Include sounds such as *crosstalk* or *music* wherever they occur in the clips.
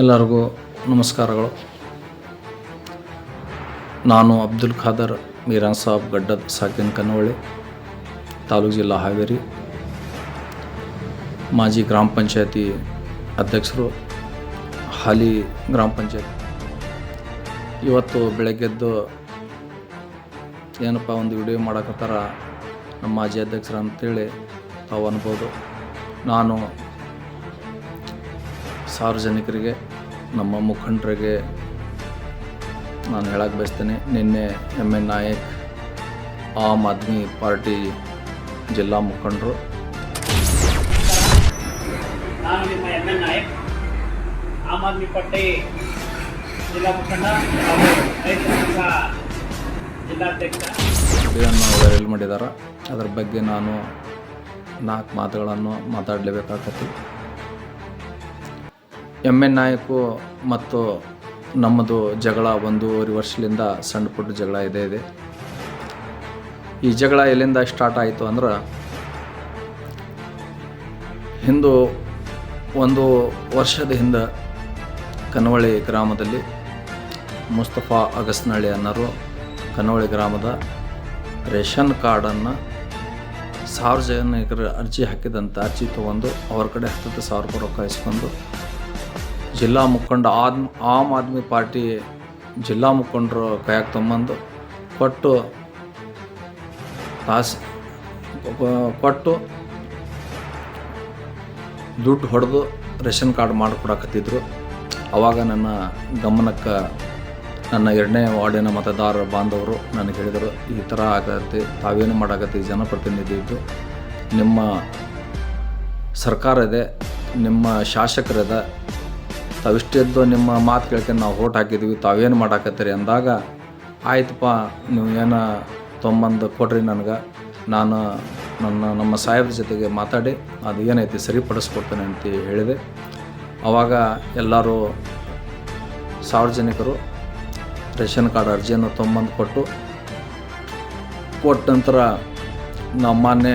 ಎಲ್ಲರಿಗೂ ನಮಸ್ಕಾರಗಳು. ನಾನು ಅಬ್ದುಲ್ ಖಾದರ್ ಮೀರಾನ್ ಸಾಬ್ ಗಡ್ಡದ ಸಾಕಿನ್ ಕನ್ನವಳ್ಳಿ, ತಾಲೂಕು ಜಿಲ್ಲಾ ಹಾವೇರಿ. ಮಾಜಿ ಗ್ರಾಮ ಪಂಚಾಯತಿ ಅಧ್ಯಕ್ಷರು, ಹಾಲಿ ಗ್ರಾಮ ಪಂಚಾಯತ್. ಇವತ್ತು ಬೆಳಗ್ಗೆದ್ದು ಏನಪ್ಪ ಒಂದು ವಿಡಿಯೋ ಮಾಡಕತ್ತಾರ ನಮ್ಮ ಮಾಜಿ ಅಧ್ಯಕ್ಷರು ಅಂತೇಳಿ ತಾವು ಅನ್ಬೋದು. ನಾನು ಸಾರ್ವಜನಿಕರಿಗೆ ನಮ್ಮ ಮುಖಂಡರಿಗೆ ನಾನು ಹೇಳಕ್ಕೆ ಬಯಸ್ತೇನೆ ನಿನ್ನೆ M N Nayak Aam Aadmi party ಜಿಲ್ಲಾ ಮುಖಂಡರು. ನಾನು ನಿಮ್ಮ M N Nayak Aam Aadmi party ಜಿಲ್ಲಾ ಮುಖಂಡ ಜಿಲ್ಲಾಧ್ಯಕ್ಷ. ವೈರಲ್ ಮಾಡಿದ್ದಾರೆ ಅದ್ರ ಬಗ್ಗೆ ನಾನು ನಾಲ್ಕು ಮಾತುಗಳನ್ನು ಮಾತಾಡಲೇಬೇಕಾಗತ್ತೆ. ಎಂ ಎನ್ ನಾಯಕು ಮತ್ತು ನಮ್ಮದು ಜಗಳ ಒಂದೂವರೆ ವರ್ಷದಿಂದ ಸಣ್ಣ ಪುಟ್ಟ ಜಗಳ ಇದೇ ಇದೆ. ಈ ಜಗಳ ಎಲ್ಲಿಂದ ಸ್ಟಾರ್ಟ್ ಆಯಿತು ಅಂದ್ರೆ ಹಿಂದೂ ಒಂದು ವರ್ಷದ ಹಿಂದೆ ಕನವಳ್ಳಿ ಗ್ರಾಮದಲ್ಲಿ ಮುಸ್ತಫಾ ಅಗಸ್ನಳ್ಳಿ ಅನ್ನೋರು ಕನವಳ್ಳಿ ಗ್ರಾಮದ ರೇಷನ್ ಕಾರ್ಡನ್ನು ಸಾರ್ವಜನಿಕರ ಅರ್ಜಿ ಹಾಕಿದಂಥ ಅರ್ಜಿ ತೊಗೊಂಡು ಅವ್ರ ಕಡೆ ಹತ್ತತ್ತು ಸಾವಿರ ರೂಪಾಯಿ ರೊಕ್ಕ ಇಸ್ಕೊಂಡು ಜಿಲ್ಲಾ ಮುಖಂಡ ಆದ್ಮ ಆಮ್ ಆದ್ಮಿ ಪಾರ್ಟಿ ಜಿಲ್ಲಾ ಮುಖಂಡರು ಕೈಯಾಗ ತಮ್ಮಂದು ಕೊಟ್ಟು ತಾಸ್ ಕೊಟ್ಟು ದುಡ್ಡು ಹೊಡೆದು ರೇಷನ್ ಕಾರ್ಡ್ ಮಾಡಿಕೊಡಕತ್ತಿದ್ರು. ಅವಾಗ ನನ್ನ ಗಮನಕ್ಕೆ ನನ್ನ ಎರಡನೇ ವಾರ್ಡಿನ ಮತದಾರ ಬಾಂಧವರು ನನಗೆ ಹೇಳಿದರು, ಈ ಥರ ಆಗತ್ತೆ, ತಾವೇನು ಮಾಡಾಕತ್ತಿ? ಜನಪ್ರತಿನಿಧಿ ಇದ್ದು ನಿಮ್ಮ ಸರ್ಕಾರ ಇದೆ, ನಿಮ್ಮ ಶಾಸಕರಿದೆ ತಾವಿಷ್ಟೆದ್ದು ನಿಮ್ಮ ಮಾತು ಕೇಳ್ಕೊಂಡು ನಾವು ಓಟ್ ಹಾಕಿದ್ವಿ, ತಾವೇನು ಮಾಡಾಕತ್ತೀರಿ ಅಂದಾಗ ಆಯ್ತಪ್ಪ ನೀವು ಏನು ತೊಂಬಂದು ಕೊಡ್ರಿ ನನಗೆ. ನಾನು ನನ್ನ, ನಮ್ಮ ಸಾಹೇಬ್ರ ಜೊತೆಗೆ ಮಾತಾಡಿ, ಅದು ಏನೈತಿ ಸರಿಪಡಿಸ್ಕೊಡ್ತೇನೆ ಅಂತ ಹೇಳಿದೆ. ಆವಾಗ ಎಲ್ಲರೂ ಸಾರ್ವಜನಿಕರು ರೇಷನ್ ಕಾರ್ಡ್ ಅರ್ಜಿಯನ್ನು ತೊಂಬಂದು ಕೊಟ್ಟು, ಕೊಟ್ಟ ನಂತರ ನಮ್ಮ ಮಾನ್ಯ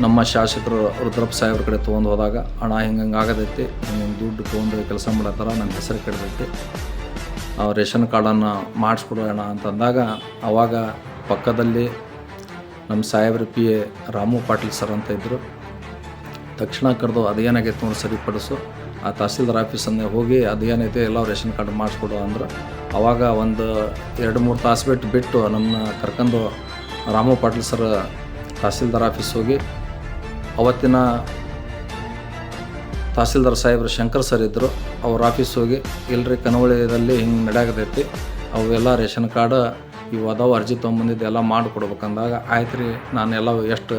ನಮ್ಮ ಶಾಸಕರು ರುದ್ರಪ್ಪ ಸಾಹೇಬ್ರ ಕಡೆ ತೊಗೊಂಡು ಹೋದಾಗ ಹಣ ಹಿಂಗೆ ಆಗದೈತಿ ಹಿಂಗೆ ದುಡ್ಡು ತೊಗೊಂಡು ಕೆಲಸ ಮಾಡತ್ತಾರ ನನ್ನ ಹೆಸರು ಕೆಡ್ದೈತಿ. ರೇಷನ್ ಕಾರ್ಡನ್ನು ಮಾಡಿಸ್ಕೊಡೋಣ ಅಂತಂದಾಗ ಆವಾಗ ಪಕ್ಕದಲ್ಲಿ ನಮ್ಮ ಸಾಹೇಬ್ರ P. A. Ramu Patil sir ಅಂತ ಇದ್ದರು ತಕ್ಷಣ ಕರೆದು ಅದೇನಾಗೈತೆ ನೋಡಿ ಸರಿಪಡಿಸು. ಆ ತಹಸೀಲ್ದಾರ್ ಆಫೀಸನ್ನೇ ಹೋಗಿ ಅದೇನೈತೆ ಎಲ್ಲ ರೇಷನ್ ಕಾರ್ಡ್ ಮಾಡಿಸ್ಕೊಡು ಅಂದ್ರೆ. ಆವಾಗ ಒಂದು ಎರಡು ಮೂರು ತಾಸು ಬಿಟ್ಟು ಬಿಟ್ಟು ನನ್ನ ಕರ್ಕೊಂಡು ರಾಮು ಪಾಟೀಲ್ ಸರ್ ತಹಸೀಲ್ದಾರ್ ಆಫೀಸ್ ಹೋಗಿ ಅವತ್ತಿನ ತಹಸೀಲ್ದಾರ್ ಸಾಹೇಬ್ರು ಶಂಕರ್ ಸರ್ ಇದ್ದರು, ಅವ್ರ ಆಫೀಸ್ ಹೋಗಿ ಎಲ್ಲರಿ ಕನವಳಿಯಲ್ಲಿ ಹಿಂಗೆ ನಡೆಯಾಗತೈತಿ ಅವೆಲ್ಲ ರೇಷನ್ ಕಾರ್ಡ್, ಇವು ಅದಾವ, ಅರ್ಜಿ ತೊಗೊಂಬಂದಿದ್ದು ಎಲ್ಲ ಮಾಡಿಕೊಡ್ಬೇಕಂದಾಗ ಆಯ್ತು ರೀ ನಾನು ಎಲ್ಲ ಎಷ್ಟು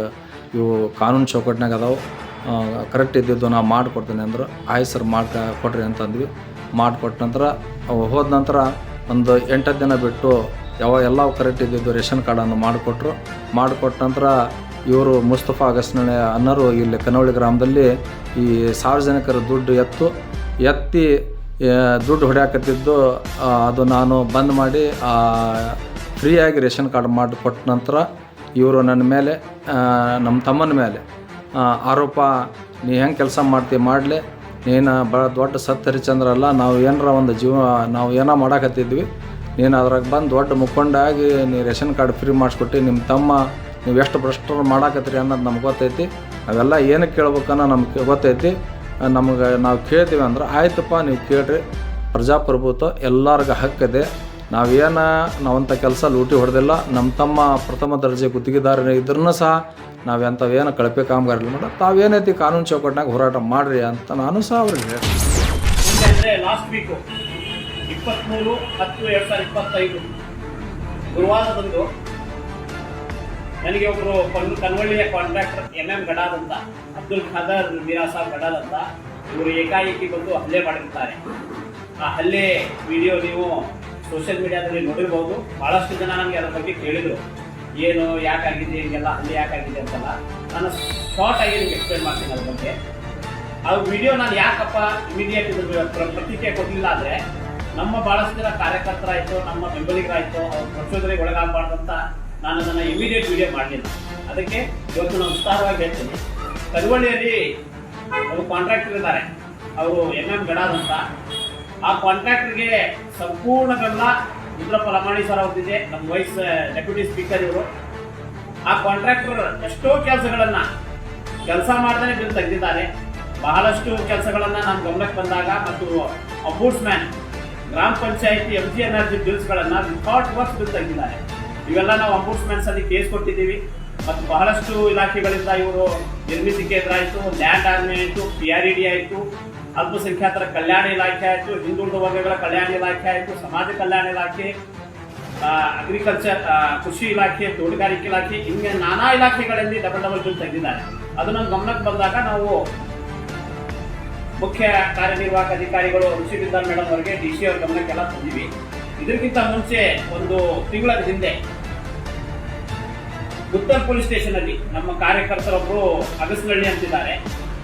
ಇವು ಕಾನೂನು ಚೌಕಟ್ಟಿನಾಗ ಅದಾವೆ ಕರೆಕ್ಟ್ ಇದ್ದಿದ್ದು ನಾ ಮಾಡಿಕೊಡ್ತೀನಿ ಅಂದರು, ಆಯ್ತು ಸರ್ ಮಾಡ್ಕ ಕೊಡ್ರಿ ಅಂತಂದ್ವಿ ಮಾಡಿಕೊಟ್ಟ ನಂತರ, ಅವು ಹೋದ ನಂತರ ಒಂದು ಎಂಟತ್ತು ದಿನ ಬಿಟ್ಟು ಯಾವ ಎಲ್ಲ ಕರೆಕ್ಟ್ ಇದ್ದಿದ್ದು ರೇಷನ್ ಕಾರ್ಡನ್ನು ಮಾಡಿಕೊಟ್ರು. ಮಾಡಿಕೊಟ್ಟ ನಂತರ ಇವರು ಮುಸ್ತಫಾ ಅಗಸ್ನಳ್ಳಿ ಅನ್ನರು ಇಲ್ಲಿ ಕನವಳ್ಳಿ ಗ್ರಾಮದಲ್ಲಿ ಈ ಸಾರ್ವಜನಿಕರ ದುಡ್ಡು ಎತ್ತು, ಎತ್ತಿ ದುಡ್ಡು ಹೊಡ್ಯಾಕತ್ತಿದ್ದು ಅದು ನಾನು ಬಂದ್ ಮಾಡಿ ಫ್ರೀಯಾಗಿ ರೇಷನ್ ಕಾರ್ಡ್ ಮಾಡಿ ಕೊಟ್ಟ ನಂತರ ಇವರು ನನ್ನ ಮೇಲೆ ನಮ್ಮ ತಮ್ಮನ ಮೇಲೆ ಆರೋಪ, ನೀ ಹೆಂಗೆ ಕೆಲಸ ಮಾಡ್ತಿ, ಮಾಡಲಿ. ನೀನು ಭಾಳ ದೊಡ್ಡ ಸತ್ ಹರಿಚಂದ್ರ ಅಲ್ಲ. ನಾವು ಏನಾರ ಒಂದು ಜೀವ, ನಾವು ಏನೋ ಮಾಡಾಕತ್ತಿದ್ವಿ. ನೀನು ಅದ್ರಾಗ ಬಂದು ದೊಡ್ಡ ಮುಖಂಡಾಗಿ ನೀ ರೇಷನ್ ಕಾರ್ಡ್ ಫ್ರೀ ಮಾಡಿಸ್ಕೊಟ್ಟು ನಿಮ್ಮ ತಮ್ಮ ನೀವು ಎಷ್ಟು ಭ್ರಷ್ಟರು ಮಾಡಾಕತ್ತೀರಿ ಅನ್ನೋದು ನಮ್ಗೆ ಗೊತ್ತೈತಿ. ಅವೆಲ್ಲ ಏನಕ್ಕೆ ಕೇಳ್ಬೇಕನ್ನೋ ನಮ್ಗೆ ಗೊತ್ತೈತಿ. ನಮಗೆ ನಾವು ಕೇಳ್ತೀವಿ ಅಂದ್ರೆ, ಆಯ್ತಪ್ಪ, ನೀವು ಕೇಳ್ರಿ. ಪ್ರಜಾಪ್ರಭುತ್ವ ಎಲ್ಲರಿಗೂ ಹಕ್ಕಿದೆ ನಾವೇನು ನಾವಂಥ ಕೆಲಸ ಲೂಟಿ ಹೊಡೆದಿಲ್ಲ. ನಮ್ಮ ತಮ್ಮ ಪ್ರಥಮ ದರ್ಜೆ ಗುತ್ತಿಗೆದಾರನೇ ಇದ್ರೂ ಸಹ ನಾವೆಂಥವೇನು ಕಳಪೆ ಕಾಮಗಾರಿ ಮಾಡ ತಾವೇನೈತಿ ಕಾನೂನು ಚೌಕಟ್ಟಿನಾಗ ಹೋರಾಟ ಮಾಡ್ರಿ ಅಂತ ನಾನು ಸಹ ಅವ್ರಿಗೆ ಲಾಸ್ಟ್ ವೀಕು ಇಪ್ಪತ್ತ್ಮೂರು ಹತ್ತು ಎರಡು ಸಾವಿರದ ಇಪ್ಪತ್ತೈದು ಗುರುವಾರದಂದು ನನಗೆ ಒಬ್ಬರು ಕನ್ ಕನ್ವಳ್ಳಿಯ ಕಾಂಟ್ರಾಕ್ಟರ್ ಎಂ ಎಂ ಗಡಾದ್ ಅಂತ, ಅಬ್ದುಲ್ ಖಾದರ್ ಮೀರಾ ಗಡಾದ್ ಅಂತ, ಇವರು ಏಕಾಏಕಿ ಬಂದು ಹಲ್ಲೆ ಮಾಡಿರ್ತಾರೆ. ಆ ಹಲ್ಲೆ ವಿಡಿಯೋ ನೀವು ಸೋಷಿಯಲ್ ಮೀಡಿಯಾದಲ್ಲಿ ನೋಡಿರ್ಬೋದು. ಭಾಳಷ್ಟು ಜನ ನನಗೆ ಅದ್ರ ಬಗ್ಗೆ ಕೇಳಿದರು. ಏನು ಯಾಕಾಗಿದೆ ಹಿಂಗೆಲ್ಲ ಹಲ್ಲೆ ಯಾಕಾಗಿದೆ ಅಂತಲ್ಲ. ನಾನು ಶಾರ್ಟ್ ಆಗಿ ನಿಮ್ಗೆ ಎಕ್ಸ್ಪ್ಲೇನ್ ಮಾಡ್ತೀನಿ ಅದ್ರ ಬಗ್ಗೆ. ಆ ವಿಡಿಯೋ ನಾನು ಯಾಕಪ್ಪ ಇಮಿಡಿಯೇಟ್ ಪ್ರತಿಕ್ರಿಯೆ ಕೊಟ್ಟಿಲ್ಲ ಅಂದರೆ, ನಮ್ಮ ಭಾಳಷ್ಟು ಜನ ಕಾರ್ಯಕರ್ತರಾಯಿತು, ನಮ್ಮ ಬೆಂಬಲಿಗರಾಯಿತು, ಅವ್ರ ಪ್ರಚೋದನೆಗೆ ಒಳಗಾಗಬಾರ್ದು ಅಂತ ನಾನು ಅದನ್ನು ಇಮಿಡಿಯೇಟ್ ವಿಡಿಯೋ ಮಾಡಲಿಲ್ಲ ಅದಕ್ಕೆ ಇವತ್ತು ನಾನು ವಿಸ್ತಾರವಾಗಿ ಹೇಳ್ತೀನಿ. ಕರುವಳ್ಳಿಯಲ್ಲಿ ಅವರು ಕಾಂಟ್ರಾಕ್ಟರ್ ಇದ್ದಾರೆ. ಅವರು ಎಂ ಎಂ ಗಡಾದ್ ಅಂತ. ಆ ಕಾಂಟ್ರಾಕ್ಟರ್ಗೆ ಸಂಪೂರ್ಣ ಬೆಂಬಲ ರುದ್ರಪ್ಪ ಲಮಾಣಿ ಸರ್ ಅವ್ರದ್ದಿದೆ. ನಮ್ಮ ವೈಸ್ ಡೆಪ್ಯೂಟಿ ಸ್ಪೀಕರ್ ಇವರು. ಆ ಕಾಂಟ್ರಾಕ್ಟರ್ ಎಷ್ಟೋ ಕೆಲಸಗಳನ್ನ ಕೆಲಸ ಮಾಡ್ತಾನೆ ಬಿಲ್ ತೆಗೆದಿದ್ದಾರೆ. ಬಹಳಷ್ಟು ಕೆಲಸಗಳನ್ನ ನಾನು ಗಮನಕ್ಕೆ ಬಂದಾಗ ಮತ್ತು ಮ್ಯಾನ್ ಗ್ರಾಮ panchayat M G N R G ಬಿಲ್ಸ್ಗಳನ್ನ without works bill ತೆಗೆದಿದ್ದಾರೆ. ಇವೆಲ್ಲ ನಾವು ಮ್ಯಾನ್ಸ್ ಅಲ್ಲಿ ಕೇಸ್ ಕೊಟ್ಟಿದ್ದೀವಿ. ಮತ್ತು ಬಹಳಷ್ಟು ಇಲಾಖೆಗಳಿಂದ ಇವರು ನಿರ್ಮಿತಿ ಕೇಂದ್ರ ಆಯಿತು ಲ್ಯಾಂಡ್ ಆರ್ಮಿ ಆಯಿತು ಪಿ ಆರ್ ಇ ಡಿ ಆಯಿತು, ಅಲ್ಪಸಂಖ್ಯಾತರ ಕಲ್ಯಾಣ ಇಲಾಖೆ ಆಯಿತು, ಹಿಂದುಳಿದ ವರ್ಗಗಳ ಕಲ್ಯಾಣ ಇಲಾಖೆ ಆಯಿತು, ಸಮಾಜ ಕಲ್ಯಾಣ ಇಲಾಖೆ ಅಗ್ರಿಕಲ್ಚರ್ ಕೃಷಿ ಇಲಾಖೆ, ತೋಟಗಾರಿಕೆ ಇಲಾಖೆ, ಹಿಂಗೆ ನಾನಾ ಇಲಾಖೆಗಳಲ್ಲಿ ಡಬಲ್ ಡಬಲ್ ಬಿಲ್ ತೆಗೆದಿದ್ದಾರೆ. ಅದು ನಮ್ಮ ಗಮನಕ್ಕೆ ಬಂದಾಗ ನಾವು ಮುಖ್ಯ ಕಾರ್ಯನಿರ್ವಾಹಕ ಅಧಿಕಾರಿಗಳು ಋಷಿ ಬಿದ್ದಾರ್ ಮೇಡಮ್ ಅವರಿಗೆ ಡಿ ಸಿ ಅವ್ರ ಗಮನಕ್ಕೆಲ್ಲ ತಂದಿವಿ. ಇದಕ್ಕಿಂತ ಮುಂಚೆ ಒಂದು ತಿಂಗಳ ಹಿಂದೆ ಉತ್ತರ್ ಪೊಲೀಸ್ ಸ್ಟೇಷನ್ ಅಲ್ಲಿ ನಮ್ಮ ಕಾರ್ಯಕರ್ತರೊಬ್ಬರು ಅಗಸನಹಳ್ಳಿ ಅಂತಿದ್ದಾರೆ.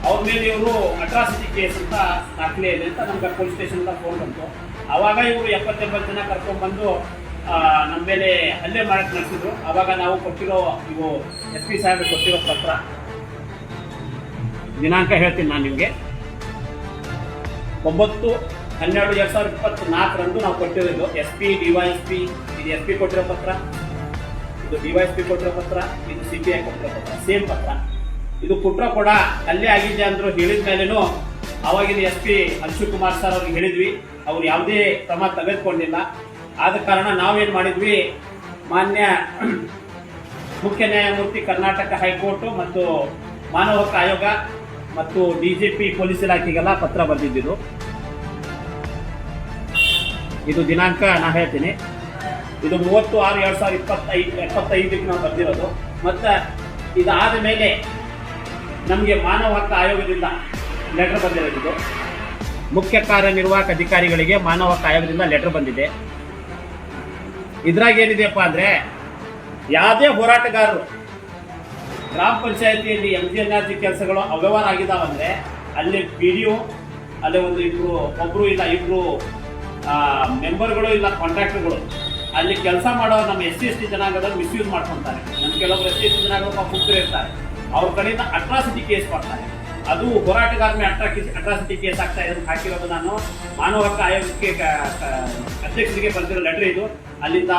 ಅವ್ರ ಮೇಲೆ ಇವರು ಅಟ್ರಾಸಿಟಿ ಕೇಸ್ ಅಂತ ದಾಖಲೆ ಇದೆ ಅಂತ ನಮ್ಗೆ ಪೊಲೀಸ್ ಸ್ಟೇಷನ್ ಫೋನ್ ಬಂತು. ಆವಾಗ ಇವರು ಎಪ್ಪತ್ತೆಂಬತ್ತು ಜನ ಕರ್ಕೊಂಡ್ಬಂದು ನಮ್ಮ ಮೇಲೆ ಹಲ್ಲೆ ಮಾಡಕ್ಕೆ ನಡೆಸಿದ್ರು. ಆವಾಗ ನಾವು ಕೊಟ್ಟಿರೋ ಇವು ಎಸ್ ಪಿ ಸಾಹೇಬ್ ಕೊಟ್ಟಿರೋ ಪತ್ರ. ದಿನಾಂಕ ಹೇಳ್ತೀನಿ ನಾನು ನಿಮಗೆ. ಒಂಬತ್ತು ಹನ್ನೆರಡು ಎರಡ್ ಸಾವಿರದ ಇಪ್ಪತ್ನಾಲ್ಕರಂದು ನಾವು ಕೊಟ್ಟಿರೋದು S P, D Y S P, ಇದು ಎಸ್ ಪಿ ಕೊಟ್ಟಿರೋ ಪತ್ರ. ಇದು ಡಿ ವೈ ಎಸ್ ಪಿ ಕೊಟ್ಟಿರೋ ಪತ್ರ, ಇದು ಸಿ ಪಿ ಐ ಕೊಟ್ಟಿರೋ ಪತ್ರ ಸೇಮ್ ಪತ್ರ. ಇದು ಪುಟ್ರ ಕೂಡ ಅಲ್ಲೇ ಆಗಿದೆ ಅಂದ್ರು ಹೇಳಿದ ಮೇಲೇನು ಅವಾಗಿನ ಎಸ್ ಪಿ ಕುಮಾರ್ ಸರ್ ಅವ್ರಿಗೆ ಹೇಳಿದ್ವಿ. ಅವ್ರು ಯಾವುದೇ ಕ್ರಮ ತೆಗೆದುಕೊಂಡಿಲ್ಲ. ಆದ ಕಾರಣ ನಾವೇನು ಮಾಡಿದ್ವಿ? ಮಾನ್ಯ *clears throat* ಮುಖ್ಯ ನ್ಯಾಯಮೂರ್ತಿ ಕರ್ನಾಟಕ ಹೈಕೋರ್ಟ್ ಮತ್ತು ಮಾನವ ಹಕ್ಕು ಆಯೋಗ ಮತ್ತು ಡಿಜಿಪಿ ಪೊಲೀಸ್ ಇಲಾಖೆಗೆಲ್ಲ ಪತ್ರ ಬರೆದಿದ್ದು ಇದು ದಿನಾಂಕ ನಾ ಹೇಳ್ತೀನಿ. ಇದು ಮೂವತ್ತು ಆರು ಎರಡು ಸಾವಿರದ ಇಪ್ಪತ್ತೈದು ಎಪ್ಪತ್ತೈದಕ್ಕೆ ನಾವು ಬರ್ತಿರೋದು. ಮತ್ತು ಇದಾದ ಮೇಲೆ ನಮಗೆ ಮಾನವ ಹಕ್ಕು ಆಯೋಗದಿಂದ ಲೆಟರ್ ಬಂದಿರೋದು. ಮುಖ್ಯ ಕಾರ್ಯನಿರ್ವಾಹಕ ಅಧಿಕಾರಿಗಳಿಗೆ ಮಾನವ ಹಕ್ಕು ಆಯೋಗದಿಂದ ಲೆಟರ್ ಬಂದಿದೆ. ಇದ್ರಾಗ ಏನಿದೆಯಪ್ಪ ಅಂದ್ರೆ, ಯಾವುದೇ ಹೋರಾಟಗಾರರು ಗ್ರಾಮ ಪಂಚಾಯತಿಯಲ್ಲಿ M G N R G ಕೆಲಸಗಳು ಅವ್ಯವಹಾರ ಅಲ್ಲಿ ಪಿ ಡಿ ಅಲ್ಲಿ ಒಂದು ಇಬ್ಬರು ಒಬ್ರು ಇಲ್ಲ ಇಬ್ಬರು ಮೆಂಬರ್ಗಳು ಇಲ್ಲ ಕಾಂಟ್ರಾಕ್ಟರ್ಗಳು ಅಲ್ಲಿ ಕೆಲಸ ಮಾಡೋ ನಮ್ಮ ಎಸ್ ಸಿ, ಎಸ್ ಟಿ ಜನಾಂಗದಲ್ಲಿ ಮಿಸ್ಯೂಸ್ ಮಾಡ್ಕೊಂತಾರೆ. ನಮ್ಮ ಕೆಲವರು ಎಸ್ ಸಿ, ಎಸ್ ಟಿ ಜನಾಂಗ ಮುಕ್ತರು ಇರ್ತಾರೆ. ಅವ್ರ ಕಡೆಯಿಂದ ಅಟ್ರಾಸಿಟಿ ಕೇಸ್ ಮಾಡ್ತಾರೆ ಅದು ಹೋರಾಟಗಾರ ಮೇಲೆ ಅಟ್ರಾಕಿ ಅಟ್ರಾಸಿಟಿ ಕೇಸ್ ಆಗ್ತಾ ಇರೋದು ಹಾಕಿರೋದು ನಾನು. ಮಾನವ ಹಕ್ಕು ಆಯೋಗಕ್ಕೆ ಅಧ್ಯಕ್ಷರಿಗೆ ಬಂದಿರೋ ಲೆಟರ್ ಇದು. ಅಲ್ಲಿಂದ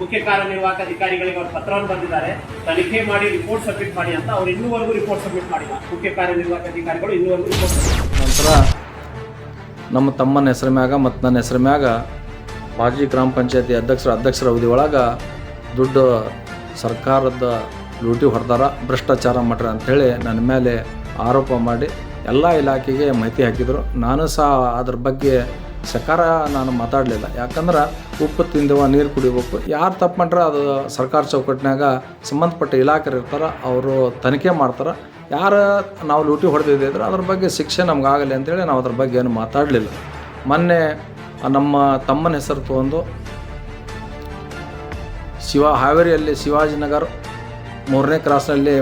ಮುಖ್ಯ ಕಾರ್ಯನಿರ್ವಾಹಕ ಅಧಿಕಾರಿಗಳಿಗೆ ಅವ್ರ ಪತ್ರವನ್ನು ಬಂದಿದ್ದಾರೆ ತನಿಖೆ ಮಾಡಿ ರಿಪೋರ್ಟ್ ಸಬ್ಮಿಟ್ ಮಾಡಿ ಅಂತ ಅವ್ರು ಇನ್ನೂವರೆಗೂ ರಿಪೋರ್ಟ್ ಸಬ್ಮಿಟ್ ಮಾಡಿಲ್ಲ. ಮುಖ್ಯ ಕಾರ್ಯನಿರ್ವಾಹಕ ಅಧಿಕಾರಿಗಳು ಇನ್ನೂವರೆಗೂ ರಿಪೋರ್ಟ್ ನಂತರ ನಮ್ಮ ತಮ್ಮನ ಹೆಸರು ಮ್ಯಾಗ ಮತ್ತು ನನ್ನ ಹೆಸರು ಮ್ಯಾಗ ಮಾಜಿ ಗ್ರಾಮ ಪಂಚಾಯತಿ ಅಧ್ಯಕ್ಷರ ಅಧ್ಯಕ್ಷರ ಅವಧಿ ಒಳಗೆ ದುಡ್ಡು ಸರ್ಕಾರದ ಲೂಟಿ ಹೊಡೆದಾರ, ಭ್ರಷ್ಟಾಚಾರ ಮಾಡ್ರ ಅಂಥೇಳಿ ನನ್ನ ಮೇಲೆ ಆರೋಪ ಮಾಡಿ ಎಲ್ಲ ಇಲಾಖೆಗೆ ಮಾಹಿತಿ ಹಾಕಿದರು. ನಾನು ಸಹ ಅದ್ರ ಬಗ್ಗೆ ಸಕಾರ ನಾನು ಮಾತಾಡಲಿಲ್ಲ. ಯಾಕಂದ್ರೆ ಉಪ್ಪು ತಿಂದವ, ನೀರು ಕುಡಿಬೇಕು ಯಾರು ತಪ್ಪು ಮಾಡ್ರೆ ಅದು ಸರ್ಕಾರ ಚೌಕಟ್ಟಿನಾಗ ಸಂಬಂಧಪಟ್ಟ ಇಲಾಖೆ ಇರ್ತಾರೆ, ಅವರು ತನಿಖೆ ಮಾಡ್ತಾರೆ. ಯಾರು ನಾವು ಲೂಟಿ ಹೊಡೆದಿದ್ದಿದ್ರೆ ಅದ್ರ ಬಗ್ಗೆ ಶಿಕ್ಷೆ ನಮ್ಗೆ ಆಗಲಿ ಅಂತೇಳಿ ನಾವು ಅದ್ರ ಬಗ್ಗೆ ಏನು ಮಾತಾಡಲಿಲ್ಲ. ಮೊನ್ನೆ ನಮ್ಮ ತಮ್ಮನ ಹೆಸರು ತಗೊಂಡು ಶಿವ ಹಾವೇರಿಯಲ್ಲಿ ಶಿವಾಜಿನಗರ್ ಮೂರನೇ ಕ್ರಾಸ್ನಲ್ಲಿ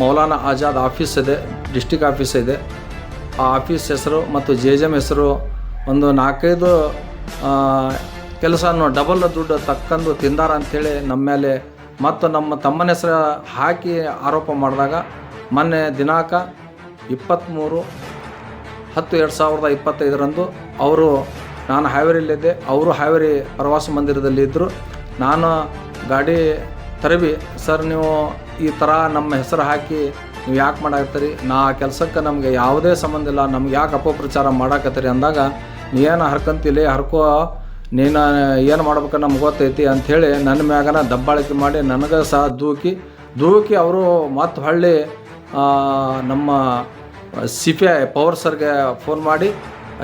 ಮೌಲಾನಾ ಆಜಾದ್ ಆಫೀಸ್ ಇದೆ, ಡಿಸ್ಟಿಕ್ ಆಫೀಸ್ ಇದೆ. ಆ ಆಫೀಸ್ ಹೆಸರು ಮತ್ತು ಜೆ ಜಮ್ ಹೆಸರು ಒಂದು ನಾಲ್ಕೈದು ಕೆಲಸನೂ ಡಬಲ್ ದುಡ್ಡು ತಕ್ಕಂದು ತಿಂದಾರ ಅಂಥೇಳಿ ನಮ್ಮ ಮೇಲೆ ಮತ್ತು ನಮ್ಮ ತಮ್ಮನ ಹೆಸರು ಹಾಕಿ ಆರೋಪ ಮಾಡಿದಾಗ ಮೊನ್ನೆ ದಿನಾಂಕ ಇಪ್ಪತ್ತ್ಮೂರು ಹತ್ತು ಎರಡು ಸಾವಿರದ ಇಪ್ಪತ್ತೈದರಂದು ಅವರು, ನಾನು ಹಾವೇರಿಯಲ್ಲಿದ್ದೆ, ಅವರು ಹಾವೇರಿ ಪ್ರವಾಸ ಮಂದಿರದಲ್ಲಿ ಇದ್ದರು ನಾನು ಗಾಡಿ ತರಬಿ ಸರ್, ನೀವು ಈ ಥರ ನಮ್ಮ ಹೆಸರು ಹಾಕಿ ನೀವು ಯಾಕೆ ಮಾಡಾಕತ್ತೀರಿ? ನಾ ಕೆಲಸಕ್ಕೆ ನಮಗೆ ಯಾವುದೇ ಸಂಬಂಧ ಇಲ್ಲ, ನಮ್ಗೆ ಯಾಕೆ ಅಪಪ್ರಚಾರ ಮಾಡಾಕತ್ತೀರಿ? ಅಂದಾಗ, ನೀ ಏನು ಹರ್ಕಂತಿಲ್ಲ ಹರ್ಕೋ. ನೀನು ಏನು ಮಾಡ್ಬೇಕು ನಮ್ಗೆ ಗೊತ್ತೈತಿ ಅಂಥೇಳಿ ನನ್ನ ಮ್ಯಾಗನ ದಬ್ಬಾಳಿಕೆ ಮಾಡಿ ನನಗೆ ಸಹ ದೂಕಿ ದೂಕಿ ಅವರು ಮತ್ತೆ ಹಳ್ಳಿ ನಮ್ಮ ಸಿ ಪಿ ಐ ಪವರ್ ಸರ್ಗೆ ಫೋನ್ ಮಾಡಿ,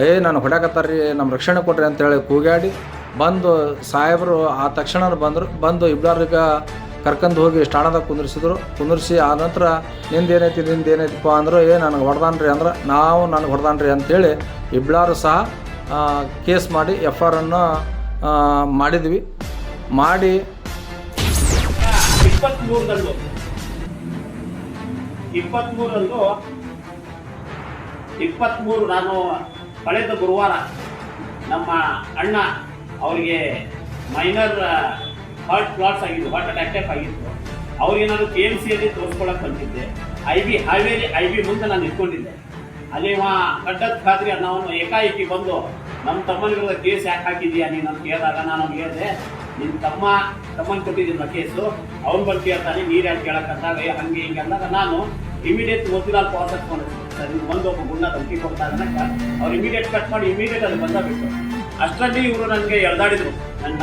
ಏ, ನಾನು ಹೊಡ್ಯಾಕತ್ತಾರ್ರಿ ನಮ್ಮ ರಕ್ಷಣೆ ಕೊಡ್ರಿ ಅಂತೇಳಿ ಕೂಗಾಡಿ ಬಂದು ಸಾಹೇಬರು ಆ ತಕ್ಷಣ ಬಂದರು, ಬಂದು ಇಬ್ಬರಿಗೆ ಕರ್ಕೊಂಡು ಹೋಗಿ ಸ್ಟಾಣದಾಗ ಕುಂದ್ರಿಸಿದ್ರು. ಕುಂದ್ರಿಸಿ ಆ ನಂತರ, ನಿಂದು ಏನೈತಿ, ನಿಂದು ಏನೈತಿಪ್ಪ? ಅಂದರು, ಏ, ನನಗೆ ಹೊಡೆದಾನ್ರಿ ಅಂದ್ರೆ, ನಾವು ನನಗೆ ಹೊಡೆದಾನ್ರಿ ಅಂತೇಳಿ ಇಬ್ಳಾರು ಸಹ ಕೇಸ್ ಮಾಡಿ ಎಫ್ ಆರ್ ಅನ್ನು ಮಾಡಿದ್ವಿ. ಮಾಡಿ ಇಪ್ಪತ್ತ್ಮೂರರಲ್ಲೂ ಇಪ್ಪತ್ಮೂರರಂದು ಇಪ್ಪತ್ಮೂರು ನಾನು ಕಳೆದ ಗುರುವಾರ ನಮ್ಮ ಅಣ್ಣ ಅವರಿಗೆ ಮೈನರ್ ಹಾರ್ಟ್ ಫ್ಲಾಟ್ಸ್ ಆಗಿದ್ದು ಹಾರ್ಟ್ ಅಟ್ಯಾಕ್ ಆಗಿತ್ತು. ಅವ್ರಿಗೆ ನಾನು ಕೆ ಎಂ ಸಿಯಲ್ಲಿ ತೋರಿಸ್ಕೊಳಕ್ಕೆ ಬಂದಿದ್ದೆ. I B Haveri I B ಮುಂದೆ ನಾನು ಇಟ್ಕೊಂಡಿದ್ದೆ ಅಲ್ಲಿ ಇವ ಖಾತ್ರಿ ಅನ್ನೋನು ಏಕಾಏಕಿ ಬಂದು ನಮ್ಮ ತಮ್ಮನ ಕೇಸ್ ಯಾಕೆ ಹಾಕಿದೀಯಾ ನೀನು? ಅಂತ ಕೇಳಿದಾಗ ನಾನು ಹೇಳಿದೆ ನಿನ್ನ ತಮ್ಮ, ತಮ್ಮನ ಕೊಟ್ಟಿದ್ದೀನಿ ಕೇಸು ಅವ್ನು ಬಂದು ಕೇಳ್ತಾನೆ, ನೀರು ಯಾಕೆ ಕೇಳಕ್ಕಂದಾಗ ಹಂಗೆ ಹಿಂಗೆ ಅಂದಾಗ ನಾನು ಇಮಿಡಿಯೇಟ್ ಮೊದಲಾಲ್ ಪ್ರಾಸೆಸ್ ಮಾಡಿದ್ರು. ಸರ್ ಇದು ಬಂದು ಒಬ್ಬ ಗುಂಡ ಧಮಕಿ ಕೊಡ್ತಾ ಇದ್ದಾನಕ್ಕ ಅವ್ರು ಇಮಿಡಿಯೇಟ್ ಕಟ್ ಮಾಡಿ ಇಮಿಡಿಯೇಟ್ ಅಲ್ಲಿ ಬಂದ ಬಿಟ್ಟು. ಅಷ್ಟರಲ್ಲಿ ಇವರು ನನಗೆ ಎಳ್ದಾಡಿದ್ರು. ನನ್ನ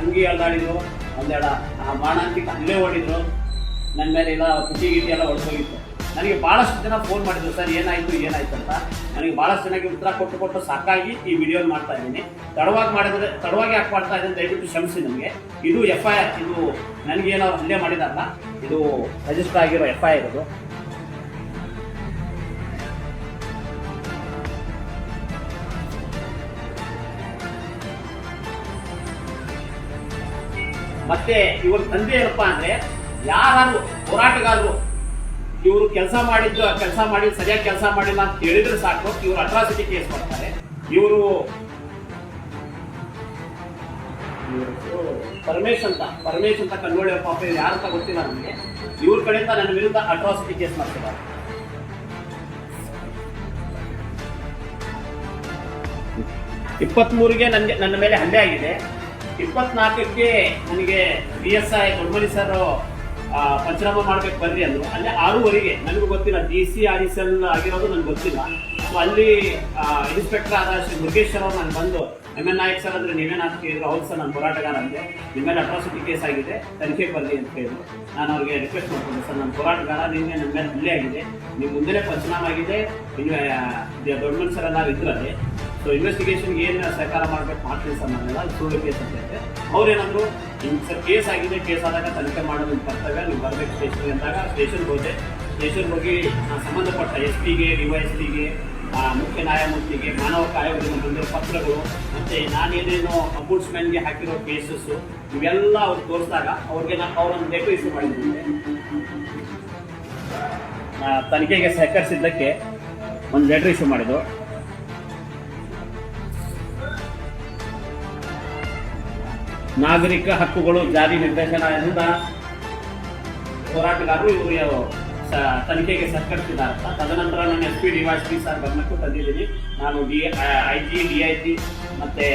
ಅಂಗಿ ಎಳ್ದಾಡಿದ್ರು, ಒಂದೆಡ ಆ ಮಾಣಾಂತಿಕ ಅಲ್ಲೇ ಹೊಡಿದ್ರು. ನನ್ನ ಮೇಲೆ ಎಲ್ಲ ಕುಟಿ ಗಿಟಿ ಎಲ್ಲ ಹೊಡೆದೋಗಿತ್ತು. ನನಗೆ ಭಾಳಷ್ಟು ಜನ ಫೋನ್ ಮಾಡಿದ್ರು, ಸರ್, ಏನಾಯ್ತು ಏನಾಯ್ತು ಅಂತ? ನನಗೆ ಭಾಳಷ್ಟು ಜನಕ್ಕೆ ಉತ್ತರ ಕೊಟ್ಟು ಕೊಟ್ಟು ಸಾಕಾಗಿ ಈ ವಿಡಿಯೋ ಮಾಡ್ತಾ ಇದ್ದೀನಿ. ತಡವಾಗಿ ಮಾಡಿದ್ರೆ, ತಡವಾಗಿ ಯಾಕೆ ಮಾಡ್ತಾ ಇದ್ದೀನಿ ದಯವಿಟ್ಟು ಕ್ಷಮಿಸಿ ನನಗೆ ಇದು ಎಫ್ ಐ ಆರ್ ಇದು ನನಗೇನೋ ಹಲ್ಲೆ ಮಾಡಿದಾರಲ್ಲ ಇದು ರಿಜಿಸ್ಟರ್ ಆಗಿರೋ ಎಫ್ ಐ ಆರ್ ಇದು. ಮತ್ತೆ ಇವ್ರ ತಂದೆ ಏನಪ್ಪಾ ಅಂದ್ರೆ ಯಾರು ಹೋರಾಟಗಾರರು ಇವರು ಕೆಲಸ ಮಾಡಿದ್ದು, ಕೆಲಸ ಮಾಡಿ ಸರಿಯಾಗಿ ಕೆಲಸ ಮಾಡಿಲ್ಲ ಅಂತ ಹೇಳಿದ್ರೆ ಸಾಕು. ಇವರು ಅಟ್ರಾಸಿಟಿ ಕೇಸ್ ಮಾಡ್ತಾರೆ. ಇವರು ಪರಮೇಶ್ ಅಂತ ಪರಮೇಶ್ ಅಂತ ಕನ್ನೋಳಿ ಪಾಪ ಯಾರು ಅಂತ ಗೊತ್ತಿಲ್ಲ ನನಗೆ ಇವ್ರ ಕಡೆಯಿಂದ ನನ್ನ ವಿರುದ್ಧ ಅಟ್ರಾಸಿಟಿ ಕೇಸ್ ಮಾಡ್ತಿದ್ದಾರೆ ಇಪ್ಪತ್ಮೂರಿಗೆ ನನಗೆ ನನ್ನ ಮೇಲೆ ಹಲ್ಲೆ ಆಗಿದೆ. ಇಪ್ಪತ್ನಾಲ್ಕಕ್ಕೆ ನನಗೆ B S I Doddamani sir panchanama ಮಾಡ್ಬೇಕು ಬರ್ರಿ ಅಂದ್ರು. ಅಲ್ಲಿ ಆರೂವರೆಗೆ, ನನಗೂ ಗೊತ್ತಿಲ್ಲ, D C, R S L ಆಗಿರೋದು ನನಗೆ ಗೊತ್ತಿಲ್ಲ. ಸೊ ಅಲ್ಲಿ ಇನ್ಸ್ಪೆಕ್ಟರ್ ಆದ ಶ್ರೀ ಅವ್ರು ನಾನು ಬಂದು ಎಂ ಎನ್ ನಾಯಕ್ ಸರ್ ಅಂದರೆ ನೀವೇನು ಅಂತ ಕೇಳಿದ್ರು, ಹೌದು ಸರ್, ನಾನು ಹೋರಾಟಗಾರ ಅಂದೆ. ನಿಮ್ಮ ಮೇಲೆ ಅಟ್ರಾಸಿಟಿ ಕೇಸ್ ಆಗಿದೆ ತನಿಖೆ ಬರಲಿ ಅಂತ ಹೇಳಿದ್ರು ನಾನು ಅವ್ರಿಗೆ ರಿಕ್ವೆಸ್ಟ್ ಮಾಡ್ಕೊಂಡೆ, ಸರ್, ನಾನು ಹೋರಾಟಗಾರ ನಿನ್ನೆ ನಮ್ಮ ಮೇಲೆ ಹಲ್ಲೆ ಆಗಿದೆ. ನೀವು ಮುಂದೆ ಪಂಚನಾಮ ಆಗಿದೆ. ಇನ್ನು ದೊಡ್ಡ ಸರ್ ನಾವು ಇದ್ರಲ್ಲಿ ಸೊ ಇನ್ವೆಸ್ಟಿಗೇಷನ್ ಏನು ಸಹಕಾರ ಮಾಡ್ಬೇಕು ಮಾಡ್ತೀವಿ ಸರ್ ನಾನೆಲ್ಲ ಸುಳ್ಳು ಕೇಸ್ ಅಂತ ಹೇಳಿದೆ ಅವ್ರೇನಂದ್ರು ಹಿಂಗೆ ಸರ್ ಕೇಸ್ ಆಗಿದೆ ಕೇಸ್ ಆದಾಗ ತನಿಖೆ ಮಾಡೋದು ನಿಮ್ಮ ಕರ್ತವ್ಯ ನೀವು ಬರ್ಬೇಕು ಸ್ಟೇಷನ್ ಅಂದಾಗ ಸ್ಟೇಷನ್ಗೆ ಹೋದೆ. ಸ್ಟೇಷನ್ ಹೋಗಿ ಸಂಬಂಧಪಟ್ಟ ಎಸ್ ಪಿಗೆ ಡಿ ವೈ ಎಸ್ ಪಿಗೆ ಮುಖ್ಯ ನ್ಯಾಯಮೂರ್ತಿಗೆ ಮಾನವ ಕಾಯೋಗದಿಂದ ಬಂದಿರೋ ಪತ್ರಗಳು ಮತ್ತು ನಾನೇನೇನು ಅಂಬುಡ್ಸ್ಮನ್ಗೆ ಹಾಕಿರೋ ಕೇಸಸ್ಸು ಇವೆಲ್ಲ ಅವ್ರು ತೋರಿಸಿದಾಗ ಅವ್ರಿಗೆ ನಾನು ಅವರನ್ನು ಲೆಟರ್ ಇಶ್ಯೂ ಮಾಡಿದ್ದೆ ಆ, ತನಿಖೆಗೆ ಸಹಕರಿಸಿದ್ದಕ್ಕೆ ಒಂದು ಲೆಟರ್ ಇಶ್ಯೂ ಮಾಡಿದ್ದು. ನಾಗರಿಕ ಹಕ್ಕುಗಳು ಜಾರಿ ನಿರ್ದೇಶನದಿಂದ ಹೋರಾಟಗಾರರು ಇವರು ತನಿಖೆಗೆ ಸಹಕರಿಸಿದ್ದಾರೆ ತದನಂತರ ನಾನು ಎಸ್ ಪಿ ಡಿ ಸರ್ ಗಮನಕ್ಕೂ ತಂದಿದ್ದೀನಿ. ನಾನು D I G, D I G ಮತ್ತು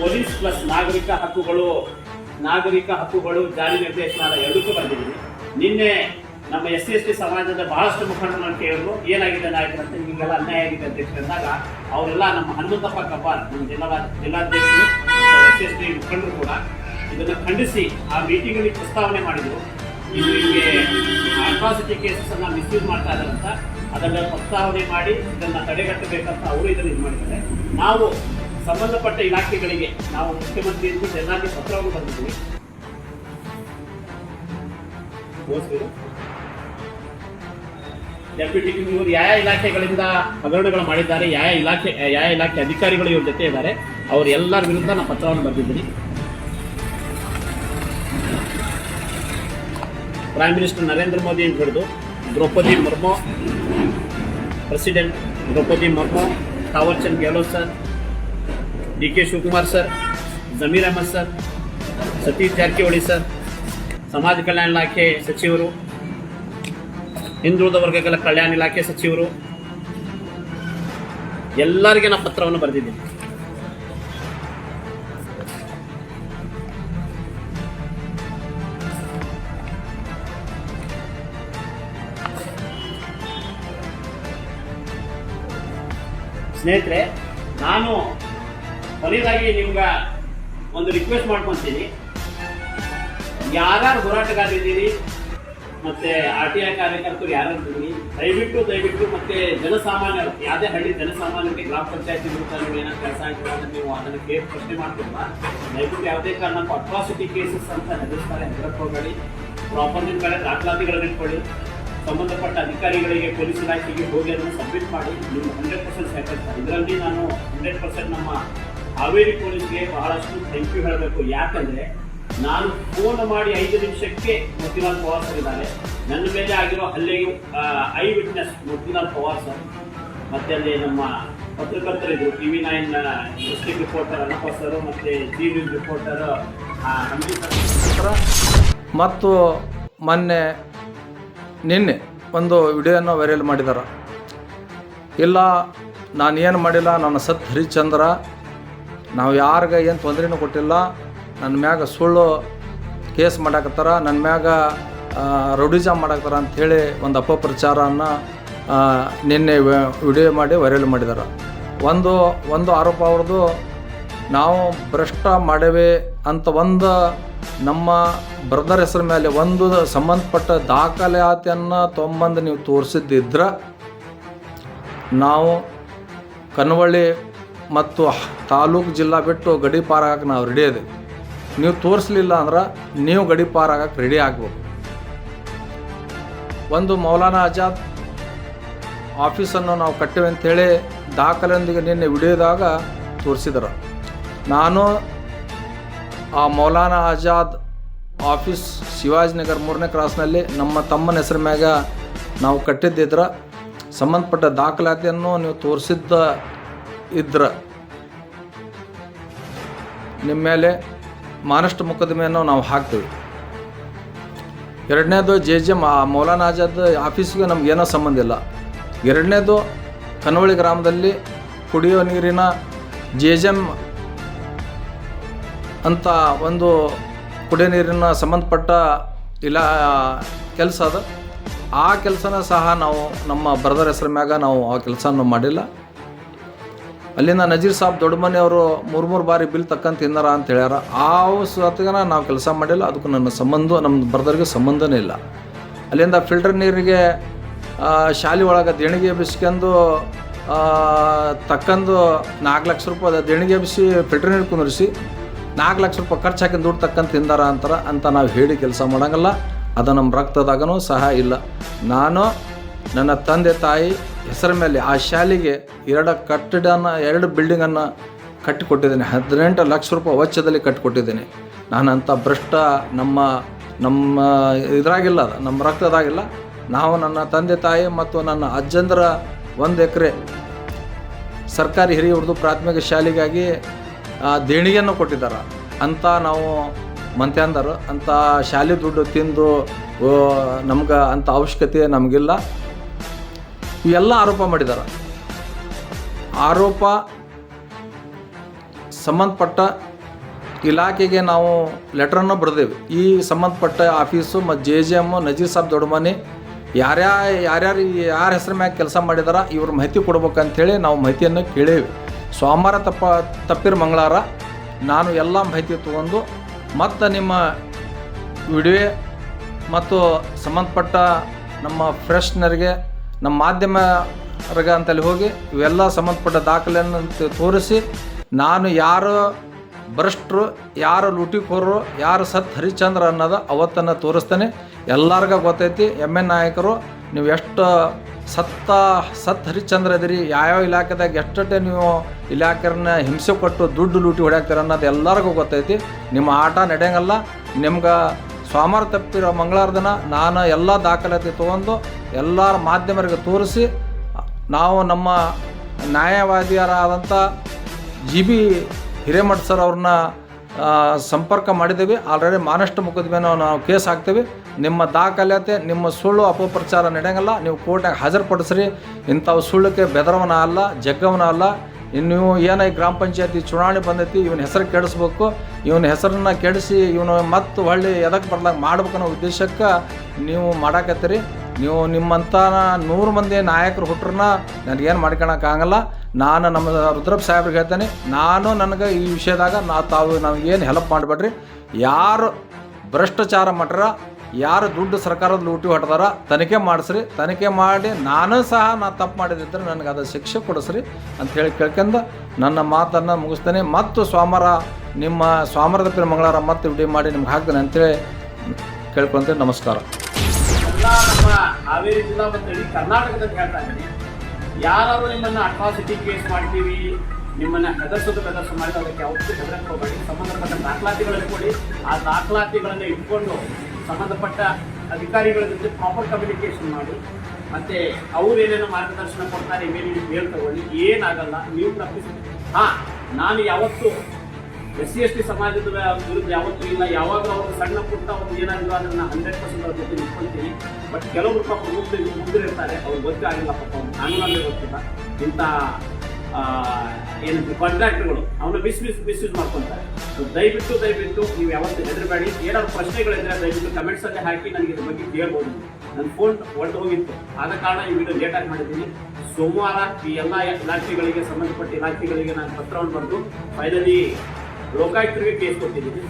ಪೊಲೀಸ್ ಪ್ಲಸ್ ನಾಗರಿಕ ಹಕ್ಕುಗಳು ನಾಗರಿಕ ಹಕ್ಕುಗಳು ಜಾರಿ ನಿರ್ದೇಶನಾಲಯ ಎರಡಕ್ಕೂ ಬಂದಿದ್ದೀನಿ. ನಿನ್ನೆ ನಮ್ಮ ಎಸ್ ಎಸ್ ಟಿ ಸಮಾಜದ ಬಹಳಷ್ಟು ಮುಖಂಡರನ್ನು ಕೇಳಿದ್ರು, ಏನಾಗಿದೆ ನಾಯಕರು ಅಂತ ನಿಮಗೆಲ್ಲ ಅನ್ಯಾಯ ಆಗಿದೆ ಅಂತ ಹೇಳಿದಾಗ ಅವರೆಲ್ಲ ನಮ್ಮ ಹನುಮಂತಪ್ಪ ಕಬ್ಬಾರ್, ನಮ್ಮ ಜಿಲ್ಲಾ, ಜಿಲ್ಲಾಧ್ಯಕ್ಷರು ಎಸ್ ಎಸ್ ಮುಖಂಡರು ಕೂಡ ಇದನ್ನು ಖಂಡಿಸಿ ಆ ಮೀಟಿಂಗಲ್ಲಿ ಪ್ರಸ್ತಾವನೆ ಮಾಡಿದರು. ಇವರಿಗೆ ಅಟ್ರಾಸಿಟಿ ಕೇಸಸ್ ಅನ್ನ ಮಿಸ್ಯೂಸ್ ಮಾಡ್ತಾ ಇದ್ದಾರಂತ ಅದನ್ನು ಪ್ರಸ್ತಾವನೆ ಮಾಡಿ ಇದನ್ನು ತಡೆಗಟ್ಟಬೇಕಂತ ಅವರು ಇದನ್ನು ಇದು ಮಾಡಿದ್ದಾರೆ. ನಾವು ಸಂಬಂಧಪಟ್ಟ ಇಲಾಖೆಗಳಿಗೆ ನಾವು ಮುಖ್ಯಮಂತ್ರಿಯಿಂದ ಎಲ್ಲರಿಗೆ ಪತ್ರವನ್ನು ಬಂದಿದ್ದೀವಿ? ಡೆಪ್ಯೂಟಿ ಇವರು ಯಾವ ಇಲಾಖೆಗಳಿಂದ ಹಗರಣಗಳು ಮಾಡಿದ್ದಾರೆ, ಯಾವ ಇಲಾಖೆ ಯಾವ ಇಲಾಖೆ ಅಧಿಕಾರಿಗಳು ಇವ್ರ ಜೊತೆ ಇದ್ದಾರೆ ಅವ್ರ ಎಲ್ಲರ ವಿರುದ್ಧ ನಾನು ಪತ್ರವನ್ನು ಬರೆದಿದ್ದೀನಿ. ಪ್ರೈಮ್ ಮಿನಿಸ್ಟರ್ ನರೇಂದ್ರ ಮೋದಿ ಅಂತ ಹಿಡಿದು Droupadi Murmu president Droupadi Murmu Thaawarchand Gehlot sir D K Shivakumar sir Zameer Ahmed sir Satish Jarkiholi sir ಸಮಾಜ ಕಲ್ಯಾಣ ಇಲಾಖೆ ಸಚಿವರು ಹಿಂದುಳಿದ ವರ್ಗಗಳ ಕಲ್ಯಾಣ ಇಲಾಖೆ ಸಚಿವರು, ಎಲ್ಲರಿಗೆ ನಾ ಪತ್ರವನ್ನು ಬರೆದಿದ್ದೀನಿ. ಸ್ನೇಹಿತರೆ, ನಾನು ಕೊನೆಯದಾಗಿ ನಿಮ್ಗ ಒಂದು ರಿಕ್ವೆಸ್ಟ್ ಮಾಡ್ಕೊತೀನಿ. ಯಾರ್ಯಾರು ಹೋರಾಟಗಾರರಿದ್ದೀರಿ ಮತ್ತೆ ಆರ್ ಟಿ ಐ ಕಾರ್ಯಕರ್ತರು ಯಾರು ದಯವಿಟ್ಟು ದಯವಿಟ್ಟು ಮತ್ತೆ ಜನಸಾಮಾನ್ಯರು ಯಾವುದೇ ಹಳ್ಳಿ ಜನಸಾಮಾನ್ಯರಿಗೆ ಗ್ರಾಮ ಪಂಚಾಯತಿ ನೀವು ಏನೋ ಕೆಲಸ ಆಗಿರೋದ್ರೆ ನೀವು ಅದನ್ನು ಕೇಸ್ ಪ್ರಶ್ನೆ ಮಾಡ್ತಿಲ್ಲ ದಯವಿಟ್ಟು ಯಾವುದೇ ಕಾರಣಕ್ಕೂ ಅಟ್ರಾಸಿಟಿ ಕೇಸಸ್ ಅಂತ ನಡೆಸ್ತಾರೆ ಹೋಗಬೇಡಿ. ಪ್ರಾಪರ್ ನಿಮ್ಮ ಕಡೆ ದಾಖಲಾತಿಗಳನ್ನು ಇಟ್ಕೊಳ್ಳಿ. ಸಂಬಂಧಪಟ್ಟ ಅಧಿಕಾರಿಗಳಿಗೆ ಪೊಲೀಸ್ ಇಲಾಖೆಗೆ ಹೋಗಿ ಅದನ್ನು ಸಬ್ಮಿಟ್ ಮಾಡಿ. ನೀವು ಹಂಡ್ರೆಡ್ ಪರ್ಸೆಂಟ್ ಸಹಕರಿಸ್ತಾರೆ ಇದರಲ್ಲಿ ನಾನು ಹಂಡ್ರೆಡ್ ಪರ್ಸೆಂಟ್ ನಮ್ಮ ಹಾವೇರಿ ಪೊಲೀಸ್ಗೆ ಬಹಳಷ್ಟು ಥ್ಯಾಂಕ್ ಯು ಹೇಳಬೇಕು. ಯಾಕಂದ್ರೆ ನಾನು ಫೋನ್ ಮಾಡಿ ಐದು ನಿಮಿಷಕ್ಕೆ ಮೋತಿಲಾಲ್ ಪವಾರ್ ಸರ್ ಇದ್ದಾರೆ. ನನ್ನ ಮೇಲೆ ಆಗಿರೋ ಹಲ್ಲೆಗೆ eye witness Motilal Pawar sir ಮತ್ತೆ ಅಲ್ಲಿ ನಮ್ಮ ಪತ್ರಕರ್ತರಿದ್ರು T V nine district reporter Annappa sir ಮತ್ತೆ ಜಿ ನ್ಯೂಸ್ ರಿಪೋರ್ಟರ್ ಮತ್ತು ಮೊನ್ನೆ, ನಿನ್ನೆ ಒಂದು ವಿಡಿಯೋನ ವೈರಲ್ ಮಾಡಿದ್ದಾರೆ ಇಲ್ಲ, ನಾನು ಏನು ಮಾಡಿಲ್ಲ, ನನ್ನ ಸತ್ ಹರಿಶ್ಚಂದ್ರ, ನಾವು ಯಾರಿಗೆ ಏನು ತೊಂದರೆನೂ ಕೊಟ್ಟಿಲ್ಲ ನನ್ನ ಮ್ಯಾಗ ಸುಳ್ಳು ಕೇಸ್ ಮಾಡಾಕತ್ತಾರ ನನ್ನ ಮ್ಯಾಗ ರೌಡಿಜಮ್ ಮಾಡಾಕತ್ತಾರ ಅಂಥೇಳಿ ಒಂದು ಅಪಪ್ರಚಾರನ ಆ, ನಿನ್ನೆ ವಿಡಿಯೋ ಮಾಡಿ ವೈರಲ್ ಮಾಡಿದ್ದಾರೆ ಒಂದು ಒಂದು ಆರೋಪ ಅವ್ರದ್ದು ನಾವು ಭ್ರಷ್ಟ ಮಾಡೇವೆ ಅಂತ ಒಂದು ನಮ್ಮ ಬ್ರದರ್ ಹೆಸರು ಮೇಲೆ ಒಂದು ಸಂಬಂಧಪಟ್ಟ ದಾಖಲಾತಿಯನ್ನು ತೊಂಬಂದು ನೀವು ತೋರಿಸಿದ್ದಿದ್ರೆ ನಾವು ಕನ್ವಳ್ಳಿ ಮತ್ತು ತಾಲೂಕು ಜಿಲ್ಲಾ ಬಿಟ್ಟು ಗಡಿಪಾರಾಗಕ್ಕೆ ನಾವು ರೆಡಿ ಇದೆ ನೀವು ತೋರಿಸ್ಲಿಲ್ಲ ಅಂದ್ರೆ ನೀವು ಗಡಿಪಾರಾಗಕ್ಕೆ ರೆಡಿ ಆಗ್ಬೇಕು. ಒಂದು ಮೌಲಾನಾ ಆಜಾದ್ ಆಫೀಸನ್ನು ನಾವು ಕಟ್ಟಿವೆ ಅಂಥೇಳಿ ದಾಖಲೆಯೊಂದಿಗೆ ನಿನ್ನೆ ವಿಡಿಯೋದಾಗ ತೋರಿಸಿದ್ರು. ನಾನು ಆ ಮೌಲಾನಾ ಆಜಾದ್ ಆಫೀಸ್ ಶಿವಾಜಿನಗರ್ ಮೂರನೇ ಕ್ರಾಸ್ನಲ್ಲಿ ನಮ್ಮ ತಮ್ಮನ ಹೆಸರು ಮ್ಯಾಗ ನಾವು ಕಟ್ಟಿದ್ದಿದ್ರ, ಸಂಬಂಧಪಟ್ಟ ದಾಖಲಾತಿಯನ್ನು ನೀವು ತೋರಿಸಿದ್ದ ಇದ್ರ. ನಿಮ್ಮ ಮೇಲೆ ಮಾನಷ್ಟ ಮೊಕದ್ದಮೆಯನ್ನು ನಾವು ಹಾಕ್ತೀವಿ. ಎರಡನೇದು ಜೆ ಜೆ ಮೌಲಾನಾ ಆಜಾದ್ ಆಫೀಸ್ಗೆ ನಮಗೇನೋ ಸಂಬಂಧ ಇಲ್ಲ. ಎರಡನೇದು ಕನವಳಿ ಗ್ರಾಮದಲ್ಲಿ ಕುಡಿಯೋ ನೀರಿನ ಜೆ ಜೆ ಎಂ ಅಂತ ಒಂದು ಕುಡಿಯೋ ನೀರಿನ ಸಂಬಂಧಪಟ್ಟ ಇಲ್ಲ ಕೆಲಸ ಅದು. ಆ ಕೆಲಸನ ಸಹ ನಾವು ನಮ್ಮ ಬ್ರದರ್ ಹೆಸರ ಮ್ಯಾಗ ನಾವು ಆ ಕೆಲಸನ ಮಾಡಿಲ್ಲ. ಅಲ್ಲಿಂದ ನಜೀರ್ ಸಾಬ್ ದೊಡ್ಡ ಮನೆಯವರು ಮೂರು ಮೂರು ಬಾರಿ ಬಿಲ್ ತಕ್ಕಂತ ತಿನ್ನಾರ ಅಂತ ಹೇಳ್ಯಾರ. ಆ ಸತ್ಗನ ನಾವು ಕೆಲಸ ಮಾಡಿಲ್ಲ, ಅದಕ್ಕೂ ನನ್ನ ಸಂಬಂಧ ನಮ್ಮ ಬ್ರದರ್ಗೆ ಸಂಬಂಧನೇ ಇಲ್ಲ. ಅಲ್ಲಿಂದ ಫಿಲ್ಟರ್ ನೀರಿಗೆ ಶಾಲೆ ಒಳಗೆ ದೇಣಿಗೆ ಬಿಸ್ಕೊಂಡು ತಕ್ಕಂದು ನಾಲ್ಕು ಲಕ್ಷ ರೂಪಾಯಿ ದೇಣಿಗೆ ಬಿಸಿ ಫಿಲ್ಟರ್ ನೀರು ಕುಂದಿರಿಸಿ ನಾಲ್ಕು ಲಕ್ಷ ರೂಪಾಯಿ ಖರ್ಚು ಹಾಕಿ ದುಡ್ಡು ತಕ್ಕಂತ ತಿಂದಾರ ಅಂತಾರ ಅಂತ ನಾವು ಹೇಳಿ ಕೆಲಸ ಮಾಡೋಂಗಲ್ಲ. ಅದು ನಮ್ಮ ರಕ್ತದಾಗನೂ ಸಹ ಇಲ್ಲ. ನಾನು ನನ್ನ ತಂದೆ ತಾಯಿ ಹೆಸರ ಮೇಲೆ ಆ ಶಾಲೆಗೆ ಎರಡು ಕಟ್ಟಡನ, ಎರಡು ಬಿಲ್ಡಿಂಗನ್ನು ಕಟ್ಟಿಕೊಟ್ಟಿದ್ದೇನೆ. ಹದಿನೆಂಟು ಲಕ್ಷ ರೂಪಾಯಿ ವೆಚ್ಚದಲ್ಲಿ ಕಟ್ಟಿಕೊಟ್ಟಿದ್ದೇನೆ. ಅಂತ ಭ್ರಷ್ಟ, ನಮ್ಮ ನಮ್ಮ ಇದ್ರಾಗಿಲ್ಲ ಅದು ನಮ್ಮ ರಕ್ತದಾಗಿಲ್ಲ. ನಾವು ನನ್ನ ತಂದೆ ತಾಯಿ ಮತ್ತು ನನ್ನ ಅಜ್ಜಂದ್ರ ಒಂದು ಎಕರೆ ಸರ್ಕಾರಿ ಹಿರಿಯ ಪ್ರಾಥಮಿಕ ಶಾಲೆಗಾಗಿ ದೇಣಿಗೆಯನ್ನು ಕೊಟ್ಟಿದ್ದಾರೆ. ಅಂತ ನಾವು ಮಂತ್ಯಾಂದರು. ಅಂಥ ಶಾಲೆ ದುಡ್ಡು ತಿಂದು ನಮ್ಗೆ ಅಂಥ ಅವಶ್ಯಕತೆ ನಮಗಿಲ್ಲ. ಇವೆಲ್ಲ ಆರೋಪ ಮಾಡಿದ್ದಾರೆ ಆರೋಪ ಸಂಬಂಧಪಟ್ಟ ಇಲಾಖೆಗೆ ನಾವು ಲೆಟ್ರನ್ನು ಬರೆದೇವೆ. ಈ ಸಂಬಂಧಪಟ್ಟ ಆಫೀಸು ಮತ್ತು J J M Nazeer Sab Doddamane ಯಾರ್ಯಾ, ಯಾರ್ಯಾರು ಯಾರ ಹೆಸರು ಮ್ಯಾಗ ಕೆಲಸ ಮಾಡಿದಾರ, ಇವ್ರ ಮಾಹಿತಿ ಕೊಡ್ಬೇಕಂಥೇಳಿ ನಾವು ಮಾಹಿತಿಯನ್ನು ಕೇಳೇವಿ. ಸೋಮವಾರ ತಪ್ಪ, ತಪ್ಪಿರ ಮಂಗಳವಾರ ನಾನು ಎಲ್ಲ ಮಾಹಿತಿ ತೊಗೊಂಡು ಮತ್ತು ನಿಮ್ಮ ವಿಡಿಯೋ ಮತ್ತು ಸಂಬಂಧಪಟ್ಟ ನಮ್ಮ ಫ್ರೆಶ್ನರಿಗೆ ನಮ್ಮ ಮಾಧ್ಯಮ ರಗ ಅಂತಲ್ಲಿ ಹೋಗಿ ಇವೆಲ್ಲ ಸಂಬಂಧಪಟ್ಟ ದಾಖಲೆಯನ್ನು ತೋರಿಸಿ ನಾನು ಯಾರು ಭ್ರಷ್ಟರು, ಯಾರು ಲೂಟಿಕೋರರು, ಯಾರು ಸತ್ ಹರಿಶ್ಚಂದ್ರ ಅನ್ನೋದು ಅವತ್ತನ್ನು ತೋರಿಸ್ತೇನೆ. ಎಲ್ಲರಿಗೂ ಗೊತ್ತೈತಿ ಎಂ ಎನ್ ನಾಯಕರು, ನೀವು ಎಷ್ಟು ಸತ್ತ, ಸತ್ ಹರಿಶ್ಚಂದ್ರ ಇದ್ದೀರಿ ಯಾವ್ಯಾವ ಇಲಾಖೆದಾಗ ಎಷ್ಟೇ ನೀವು ಇಲಾಖೆರನ್ನ ಹಿಂಸೆ ಕೊಟ್ಟು ದುಡ್ಡು ಲೂಟಿ ಹೊಡ್ಯಾಕ್ತೀರ ಅನ್ನೋದು ಎಲ್ಲರಿಗೂ ಗೊತ್ತೈತಿ. ನಿಮ್ಮ ಆಟ ನಡೆಯಂಗಲ್ಲ, ನಿಮ್ಗೆ ಸೋಮವಾರ ತಪ್ಪಿರೋ ಮಂಗಳವಾರ ದಿನ ನಾನು ಎಲ್ಲ ದಾಖಲಾತಿ ತೊಗೊಂಡು ಎಲ್ಲರ ಮಾಧ್ಯಮರಿಗೆ ತೋರಿಸಿ, ನಾವು ನಮ್ಮ ನ್ಯಾಯವಾದಿಯರಾದಂಥ ಜಿ ಬಿ ಹಿರೇಮಠ ಸರ್ ಅವ್ರನ್ನ ಸಂಪರ್ಕ ಮಾಡಿದ್ದೀವಿ. ಆಲ್ರೆಡಿ ಮಾನಷ್ಟ ಮುಖದ್ಮೇಲೆ ನಾವು ಕೇಸ್ ಹಾಕ್ತೀವಿ. ನಿಮ್ಮ ದಾಖಲಾತಿ, ನಿಮ್ಮ ಸುಳ್ಳು ಅಪಪ್ರಚಾರ ನಡೆಯಂಗಿಲ್ಲ. ನೀವು ಕೋರ್ಟ್ನಾಗ ಹಾಜರುಪಡಿಸ್ರಿ. ಇಂಥವು ಸುಳ್ಳಕ್ಕೆ ಬೆದರವನ ಅಲ್ಲ, ಜಗ್ಗವನ ಅಲ್ಲ. ಇನ್ನು ಏನೋ ಗ್ರಾಮ ಪಂಚಾಯತಿ ಚುನಾವಣೆ ಬಂದೈತಿ, ಇವನ ಹೆಸರು ಕೆಡಿಸ್ಬೇಕು, ಇವನ ಹೆಸರನ್ನ ಕೆಡಿಸಿ ಇವನು ಮತ್ತೆ ಹೊಳ್ಳಿ ಎದಕ್ಕೆ ಬರ್ಲಾಗ ಮಾಡ್ಬೇಕನ್ನೋ ಉದ್ದೇಶಕ್ಕೆ ನೀವು ಮಾಡಾಕತ್ತೀರಿ. ನೀವು ನಿಮ್ಮಂಥ ನೂರು ಮಂದಿ ನಾಯಕರು ಹುಟ್ರನ್ನ ನನಗೇನು ಮಾಡ್ಕೊಳಕ್ಕಾಗಲ್ಲ. ನಾನು ನಮ್ಮ ರುದ್ರಪ್ಪ ಸಾಹೇಬ್ರಿಗೆ ಹೇಳ್ತೇನೆ, ನಾನು ನನಗೆ ಈ ವಿಷಯದಾಗ ನಾ ತಾವು ನಮಗೇನು ಹೆಲ್ಪ್ ಮಾಡಬೇಡ್ರಿ. ಯಾರು ಭ್ರಷ್ಟಾಚಾರ ಮಾಡ್ರ ಯಾರು ದುಡ್ಡು ಸರ್ಕಾರದ ಲೂಟಿ ಹೊಡೆದಾರ ತನಿಖೆ ಮಾಡಿಸ್ರಿ. ತನಿಖೆ ಮಾಡಿ ನಾನು ಸಹ ನಾ ತಪ್ಪು ಮಾಡಿದಿದ್ರೆ ನನಗೆ ಅದು ಶಿಕ್ಷೆ ಕೊಡಿಸ್ರಿ ಅಂತ ಹೇಳಿ ಕೇಳ್ಕೊಂಡು ನನ್ನ ಮಾತನ್ನು ಮುಗಿಸ್ತೇನೆ. ಮತ್ತು ಸ್ವಾಮರ ನಿಮ್ಮ ಸ್ವಾಮರದ ಪಿರ ಮಂಗಳವಾರ ಮತ್ತೆ ವಿಡಿಯೋ ಮಾಡಿ ನಿಮ್ಗೆ ಹಾಕ್ತೇನೆ ಅಂತೇಳಿ ಕೇಳ್ಕೊಂತೇನೆ ನಮಸ್ಕಾರ. ಹಾವೇರಿ ಜಿಲ್ಲಾ ಮತ್ತು ಹೇಳ್ತಾ ಇದ್ದೀನಿ. ಯಾರು ನಿಮ್ಮನ್ನ ಅಟ್ರಾಸಿಟಿ ಕೇಸ್ ಮಾಡ್ತೀವಿ, ನಿಮ್ಮನ್ನ ಹೆದರ್ಸೋದು ಬೆದರ್ಸು ಮಾಡಿದ ಅದಕ್ಕೆ ಯಾವತ್ತೂ ಹೆದರಕ್ಕೆ ಹೋಗಬೇಡಿ. ಸಂಬಂಧಪಟ್ಟ ದಾಖಲಾತಿಗಳನ್ನು ಕೊಡಿ. ಆ ದಾಖಲಾತಿಗಳನ್ನು ಇಟ್ಕೊಂಡು ಸಂಬಂಧಪಟ್ಟ ಅಧಿಕಾರಿಗಳ ಜೊತೆ ಪ್ರಾಪರ್ ಕಮ್ಯುನಿಕೇಶನ್ ಮಾಡಿ, ಮತ್ತೆ ಅವ್ರು ಏನೇನೋ ಮಾರ್ಗದರ್ಶನ ಕೊಡ್ತಾರೆ ಮೇಲೆ ಮೇಲ್ ತಗೊಳ್ಳಿ, ಏನಾಗಲ್ಲ, ನೀವು ತಪ್ಪಿಸಿ. ಹಾ, ನಾನು ಯಾವತ್ತು ಎಸ್ ಸಿ ಎಸ್ ಟಿ ಸಮಾಜದ ವಿರುದ್ಧ ಯಾವತ್ತೂ ಇಲ್ಲ. ಯಾವಾಗ ಅವರು ಸಣ್ಣ ಪುಟ್ಟ ಅವ್ರು ಏನಾಗಿಲ್ಲ ಅದನ್ನ ಹಂಡ್ರೆಡ್ ಪರ್ಸೆಂಟ್ ಅವ್ರ ಜೊತೆ ನಿಂತ್ಕೊಂತೀನಿ ಬಟ್ ಕೆಲವರು ಪಾಪ ಮುಂದೆ ಮುಂದಿರ್ತಾರೆ ಅವ್ರು ಗೊತ್ತಾಗಿಲ್ಲ ಪಾಪ ಅವ್ರು. ನಾನು ಗೊತ್ತಿಲ್ಲ. ಇಂಥ ಆ, ಏನಂತ ಕಾಂಟ್ರಾಕ್ಟ್ಗಳು ಅವನ್ನ ಮಿಸ್ ಮಿಸ್ ಮಿಸ್ಯೂಸ್ ಮಾಡ್ಕೊತಾರೆ. ಸೊ ದಯವಿಟ್ಟು ದಯವಿಟ್ಟು ನೀವು ಯಾವತ್ತೂ ಹೆದರಬೇಡಿ. ಏನಾದ್ರು ಪ್ರಶ್ನೆಗಳಿದ್ರೆ ದಯವಿಟ್ಟು ಕಮೆಂಟ್ಸ್ ಅಲ್ಲಿ ಹಾಕಿ ನನಗೆ ಇದ್ರ ಬಗ್ಗೆ ಕೇಳ್ಬೋದು ನನ್ನ ಫೋನ್ ಒಡೆದು ಹೋಗಿತ್ತು. ಆದ ಕಾರಣ ಈ ವಿಡಿಯೋ ಆಗಿ ಮಾಡಿದ್ದೀನಿ. ಸೋಮವಾರ ಈ ಎಲ್ಲ ಇಲಾಖೆಗಳಿಗೆ ಸಂಬಂಧಪಟ್ಟ ಇಲಾಖೆಗಳಿಗೆ ನಾನು ಪತ್ರವನ್ನು ಬರೆದು ಫೈನಲಿ ಲೋಕಾಯುಕ್ತರಿಗೆ ಕೇಸ್ ಕೊಟ್ಟಿದ್ದೀನಿ.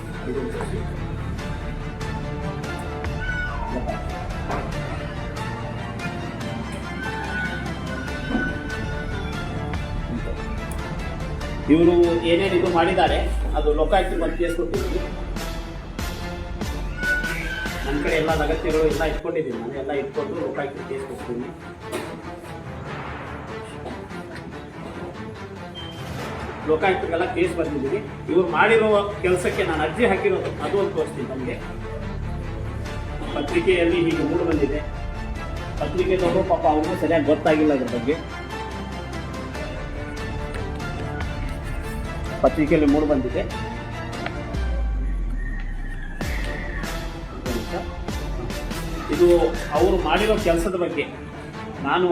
ಇವರು ಏನೇನು ಇದು ಮಾಡಿದ್ದಾರೆ, ಅದು ಲೋಕಾಯುಕ್ತ ಒಂದು ಕೇಸ್ ಕೊಟ್ಟಿದ್ದೀನಿ ನನ್ನ ಕಡೆ ಎಲ್ಲ ಅಗತ್ಯಗಳು ಎಲ್ಲ ಇಟ್ಕೊಂಡಿದ್ದೀನಿ ನಾನು ಎಲ್ಲ ಇಟ್ಕೊಂಡು ಲೋಕಾಯುಕ್ತ ಕೇಸ್ ಕೊಡ್ತೀನಿ ಲೋಕಾಯುಕ್ತಗೆಲ್ಲ ಕೇಸ್ ಬರ್ತಿದ್ದೀನಿ ಇವರು ಮಾಡಿರೋ ಕೆಲಸಕ್ಕೆ ನಾನು ಅರ್ಜಿ ಹಾಕಿರೋದು, ಅದು ಒಂದು ತೋರಿಸ್ತೀನಿ ನಮಗೆ. ಪತ್ರಿಕೆಯಲ್ಲಿ ಹೀಗೆ ಮೂಡು ಬಂದಿದೆ. ಪತ್ರಿಕೆದವರು ಪಾಪ ಅವ್ರಿಗೂ ಸರಿಯಾಗಿ ಗೊತ್ತಾಗಿಲ್ಲ ಅದ್ರ ಬಗ್ಗೆ. ಪತ್ರಿಕೆಯಲ್ಲಿ ಮೂಡು ಬಂದಿದೆ. ಇದು ಅವರು ಮಾಡಿರೋ ಕೆಲಸದ ಬಗ್ಗೆ ನಾನು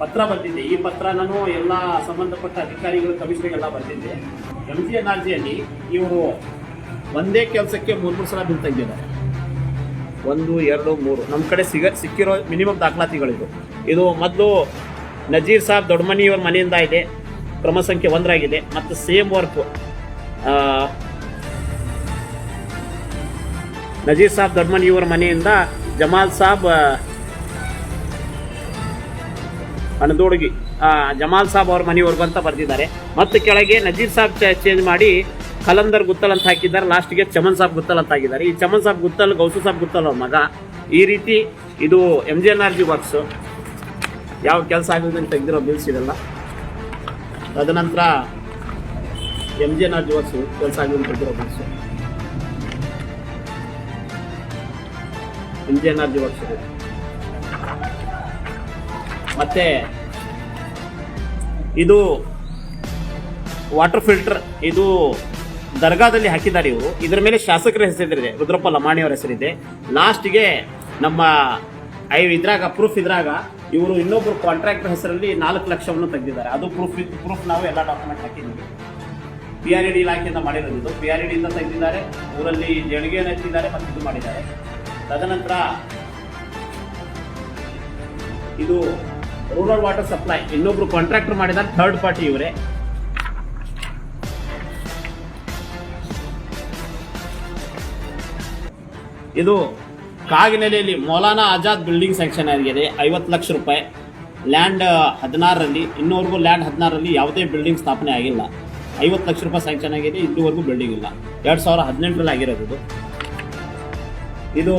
ಪತ್ರ ಬರೆದಿದ್ದೆ. ಈ ಪತ್ರ ನಾನು ಎಲ್ಲ ಸಂಬಂಧಪಟ್ಟ ಅಧಿಕಾರಿಗಳು ಕಮಿಷನರ್ಗೆಲ್ಲ ಬರೆದಿದ್ದೆ. ಎಂ ಜಿ ಎನ್ ಆರ್ ಜಿಯಲ್ಲಿ ಇವರು ಒಂದೇ ಕೆಲಸಕ್ಕೆ ಮೂರು ಮೂರು ಸಲ ಬಿಲ್ ತೆಗೆದಿದ್ದಾರೆ. ಒಂದು, ಎರಡು, ಮೂರು. ನಮ್ಮ ಕಡೆ ಸಿಗ, ಸಿಕ್ಕಿರೋ ಮಿನಿಮಮ್ ದಾಖಲಾತಿಗಳಿದು. ಇದು ಮೊದಲು ನಜೀರ್ ಸಾಬ್ ದೊಡ್ಡಮನಿಯವ್ರ ಮನೆಯಿಂದ ಇದೆ. ಕ್ರಮ ಸಂಖ್ಯೆ ಒಂದರಾಗಿದೆ. ಮತ್ತು ಸೇಮ್ ವರ್ಕ್ ನಜೀರ್ ಸಾಬ್ ದೊಡ್ಡಮನಿಯವರ ಮನೆಯಿಂದ ಜಮಾಲ್ ಸಾಬ್ ಅಣದೋಡ್ಗಿ ಜಮಾಲ್ ಸಾಬ್ ಅವ್ರ ಮನೆಯವರೆಗೂ ಅಂತ ಬರೆದಿದ್ದಾರೆ. ಮತ್ತು ಕೆಳಗೆ ನಜೀರ್ ಸಾಬ್ ಚೇಂಜ್ ಮಾಡಿ ಕಲಂದರ್ ಗುತ್ತಲ್ ಅಂತ ಹಾಕಿದ್ದಾರೆ. ಲಾಸ್ಟ್ಗೆ ಚಮನ್ ಸಾಬ್ ಗುತ್ತಲ್ ಅಂತ ಹಾಕಿದ್ದಾರೆ. ಈ ಚಮನ್ ಸಾಬ್ ಗುತ್ತಲ್, ಗೌಸು ಸಾಬ್ ಗುತ್ತಲ್ ಅವ್ರ ಮಗ. ಈ ರೀತಿ ಇದು M G N R G works ಯಾವ ಕೆಲಸ ಆಗಿದೆ ಅಂತ ತೆಗೆದಿರೋ ಬಿಲ್ಸ್ ಇದೆಲ್ಲ ತದನಂತರ M G N R G ಕೆಲಸ ಆಗಿರೋ G N R G works ಮತ್ತೆ ಇದು ವಾಟರ್ ಫಿಲ್ಟರ್, ಇದು ದರ್ಗಾದಲ್ಲಿ ಹಾಕಿದ್ದಾರೆ ಇವರು. ಇದರ ಮೇಲೆ ಶಾಸಕರ ಹೆಸರಿದೆ, ರುದ್ರಪ್ಪ ಲಮಾಣಿಯವರ ಹೆಸರಿದೆ. ಲಾಸ್ಟಿಗೆ ನಮ್ಮ ಐ ಇದ್ರಾಗ ಪ್ರೂಫ್ ಇದ್ರಾಗ ಇವರು ಇನ್ನೊಬ್ಬರು ಕಾಂಟ್ರಾಕ್ಟರ್ ಹೆಸರಲ್ಲಿ ನಾಲ್ಕು ಲಕ್ಷವನ್ನು ತೆಗೆದಿದ್ದಾರೆ. ಅದು ಪ್ರೂಫ್ ವಿತ್ ಪ್ರೂಫ್ ನಾವು ಎಲ್ಲ ಡಾಕ್ಯುಮೆಂಟ್ ಹಾಕಿದ್ದೀವಿ. ಪಿ ಆರ್ ಇ ಡಿ ಇಲಾಖೆಯಿಂದ ಮಾಡಿರೋದು ಪಿ ಆರ್ ಡಿಯಿಂದ ತೆಗೆದಿದ್ದಾರೆ. ಊರಲ್ಲಿ ಜಣಿಗೆಯನ್ನು ಎತ್ತಿದ್ದಾರೆ ಮತ್ತು ಇದು ಮಾಡಿದ್ದಾರೆ. ತದನಂತರ ಇದು ರೂರಲ್ ವಾಟರ್ ಸಪ್ಲೈ ಇನ್ನೊಬ್ರು ಕಾಂಟ್ರಾಕ್ಟರ್ ಮಾಡಿದ್ದಾರೆ. ಥರ್ಡ್ ಪಾರ್ಟಿ ಇವರೇ. ಇದು ಕಾಗಿನೆಲೆಯಲ್ಲಿ ಮೌಲಾನಾ ಆಜಾದ್ ಬಿಲ್ಡಿಂಗ್ ಸ್ಯಾಂಕ್ಷನ್ ಆಗಿದೆ. ಐವತ್ತು ಲಕ್ಷ ರೂಪಾಯಿ. ಲ್ಯಾಂಡ್ ಹದಿನಾರರಲ್ಲಿ, ಇನ್ನೂವರೆಗೂ ಲ್ಯಾಂಡ್ ಹದಿನಾರರಲ್ಲಿ ಯಾವುದೇ ಬಿಲ್ಡಿಂಗ್ ಸ್ಥಾಪನೆ ಆಗಿಲ್ಲ. ಐವತ್ತು ಲಕ್ಷ ರೂಪಾಯಿ ಸ್ಯಾಂಕ್ಷನ್ ಆಗಿದೆ ಇದುವರೆಗೂ ಬಿಲ್ಡಿಂಗ್ ಇಲ್ಲ. ಎರಡು ಸಾವಿರ ಹದಿನೆಂಟರಲ್ಲಿ ಆಗಿರೋದು ಇದು.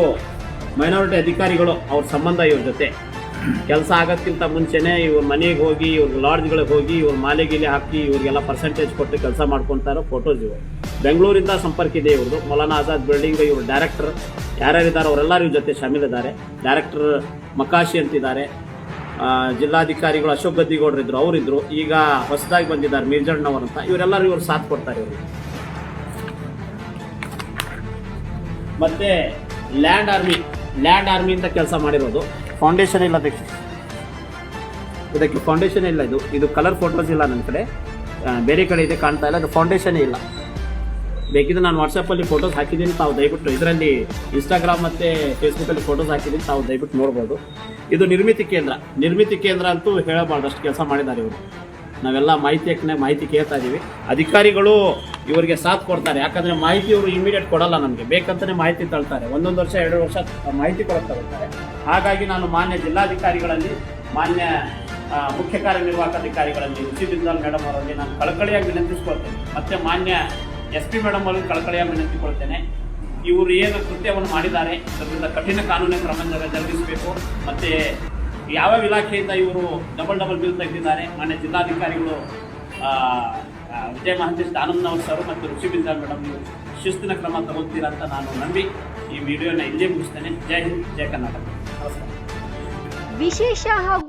ಮೈನಾರಿಟಿ ಅಧಿಕಾರಿಗಳು ಅವ್ರ ಸಂಬಂಧ, ಇವ್ರ ಜೊತೆ. ಕೆಲಸ ಆಗೋದ್ಕಿಂತ ಮುಂಚೆನೇ ಇವ್ರ ಮನೆಗೆ ಹೋಗಿ, ಇವ್ರ ಲಾಡ್ಜ್ಗಳಿಗೆ ಹೋಗಿ, ಇವ್ರ ಮಾಲೆಗಿಲೆ ಹಾಕಿ, ಇವರಿಗೆಲ್ಲ ಪರ್ಸೆಂಟೇಜ್ ಕೊಟ್ಟು ಕೆಲಸ ಮಾಡ್ಕೊತಾರೋ ಫೋಟೋಸ್ ಇವು. ಬೆಂಗಳೂರಿಂದ ಸಂಪರ್ಕ ಇದೆ ಇವ್ರದ್ದು ಮೌಲಾನಾ ಆಜಾದ್ ಬಿಲ್ಡಿಂಗ್ ಇವ್ರ ಡೈರೆಕ್ಟರ್ ಯಾರ್ಯಾರಿದ್ದಾರೆ ಅವರೆಲ್ಲರೂ ಜೊತೆ ಶಾಮೀಲಿದ್ದಾರೆ. ಡೈರೆಕ್ಟರ್ ಮಕಾಶಿ ಅಂತಿದ್ದಾರೆ. ಜಿಲ್ಲಾಧಿಕಾರಿಗಳು ಅಶೋಕ್ ಗದ್ದಿಗೌಡರು ಇದ್ರು ಅವರಿದ್ರು ಈಗ ಹೊಸದಾಗಿ ಬಂದಿದ್ದಾರೆ ಮೀರ್ಜಣ್ಣವ್ರು ಅಂತ. ಇವರೆಲ್ಲರೂ ಇವರು ಸಾಥ್ ಕೊಡ್ತಾರೆ ಇವರು ಮತ್ತೆ ಲ್ಯಾಂಡ್ ಆರ್ಮಿ ಲ್ಯಾಂಡ್ ಆರ್ಮಿ ಅಂತ ಕೆಲಸ ಮಾಡಿರೋದು. ಫೌಂಡೇಶನ್ ಇಲ್ಲ ಅದಕ್ಕೆ ಇದಕ್ಕೆ ಫೌಂಡೇಶನ್ ಇಲ್ಲ ಇದು. ಇದು ಕಲರ್ ಫೋಟೋಸ್ ಇಲ್ಲ ನನ್ನ ಕಡೆ. ಬೇರೆ ಕಡೆ ಇದೆ ಕಾಣ್ತಾ ಇಲ್ಲ ಅದು ಫೌಂಡೇಶನ್ ಇಲ್ಲ. ಬೇಕಿದ್ರೆ ನಾನು ವಾಟ್ಸಪ್ಪಲ್ಲಿ ಫೋಟೋಸ್ ಹಾಕಿದ್ದೀನಿ. ತಾವು ದಯವಿಟ್ಟು ಇದರಲ್ಲಿ ಇನ್ಸ್ಟಾಗ್ರಾಮ್ ಮತ್ತು ಫೇಸ್ಬುಕ್ಕಲ್ಲಿ ಫೋಟೋಸ್ ಹಾಕಿದ್ದೀನಿ. ತಾವು ದಯವಿಟ್ಟು ನೋಡ್ಬೋದು. ಇದು ನಿರ್ಮಿತಿ ಕೇಂದ್ರ. ನಿರ್ಮಿತಿ ಕೇಂದ್ರ ಅಂತೂ ಹೇಳಬಾರ್ದು ಅಷ್ಟು ಕೆಲಸ ಮಾಡಿದ್ದಾರೆ ಇವರು. ನಾವೆಲ್ಲ ಮಾಹಿತಿ ಮಾಹಿತಿ ಕೇಳ್ತಾ ಇದ್ದೀವಿ ಅಧಿಕಾರಿಗಳು ಇವರಿಗೆ ಸಾಥ್ ಕೊಡ್ತಾರೆ. ಯಾಕಂದರೆ ಮಾಹಿತಿ ಇವರು ಇಮಿಡಿಯೇಟ್ ಕೊಡಲ್ಲ ನಮಗೆ. ಬೇಕಂತಲೇ ಮಾಹಿತಿ ತಳ್ತಾರೆ ಒಂದೊಂದು ವರ್ಷ, ಎರಡು ವರ್ಷ ಮಾಹಿತಿ ಕೊಡಕ್ಕೆ ತಗೊಳ್ತಾರೆ ಹಾಗಾಗಿ ನಾನು ಮಾನ್ಯ ಜಿಲ್ಲಾಧಿಕಾರಿಗಳಲ್ಲಿ, ಮಾನ್ಯ ಮುಖ್ಯ ಕಾರ್ಯನಿರ್ವಾಹಕ ಅಧಿಕಾರಿಗಳಲ್ಲಿ ರುಚಿ ಬಿಂದಾಲ್ ಮೇಡಮ್ ಅವರಲ್ಲಿ ನಾನು ಕಳಕಳಿಯಾಗಿ ವಿನಂತಿಸ್ಕೊಳ್ತೇನೆ. ಮತ್ತೆ ಮಾನ್ಯ ಎಸ್ ಪಿ ಮೇಡಮ್ ಅವರಿಗೆ ಕಳಕಳಿಯ ವಿನಂತಿಕೊಳ್ತೇನೆ ಇವರು ಏನು ಕೃತ್ಯವನ್ನು ಮಾಡಿದ್ದಾರೆ, ಅದರಿಂದ ಕಠಿಣ ಕಾನೂನಿನ ಕ್ರಮ ಜರ- ಜರುಗಿಸಬೇಕು. ಮತ್ತೆ ಯಾವ್ಯಾವ ಇಲಾಖೆಯಿಂದ ಇವರು ಡಬಲ್ ಡಬಲ್ ಬಿಲ್ ತೆಗೆದಿದ್ದಾರೆ ಮಾನ್ಯ ಜಿಲ್ಲಾಧಿಕಾರಿಗಳು ವಿಜಯ ಮಹಂತೇಶ್ ಆನಂದನವರ್ ಸರ್ ಮತ್ತು ರುಚಿ ಬಿಂದಾಲ್ ಮೇಡಮ್ ನೀವು ಶಿಸ್ತಿನ ಕ್ರಮ ತಗೊಳ್ತೀರಾ ಅಂತ ನಾನು ನಂಬಿ ಈ ವಿಡಿಯೋನ ಇಲ್ಲೇ ಮುಗಿಸ್ತೇನೆ. ಜೈ ಹಿಂದ್, ಜೈ ಕರ್ನಾಟಕ. ನಮಸ್ಕಾರ. ವಿಶೇಷ ಹಾಗೂ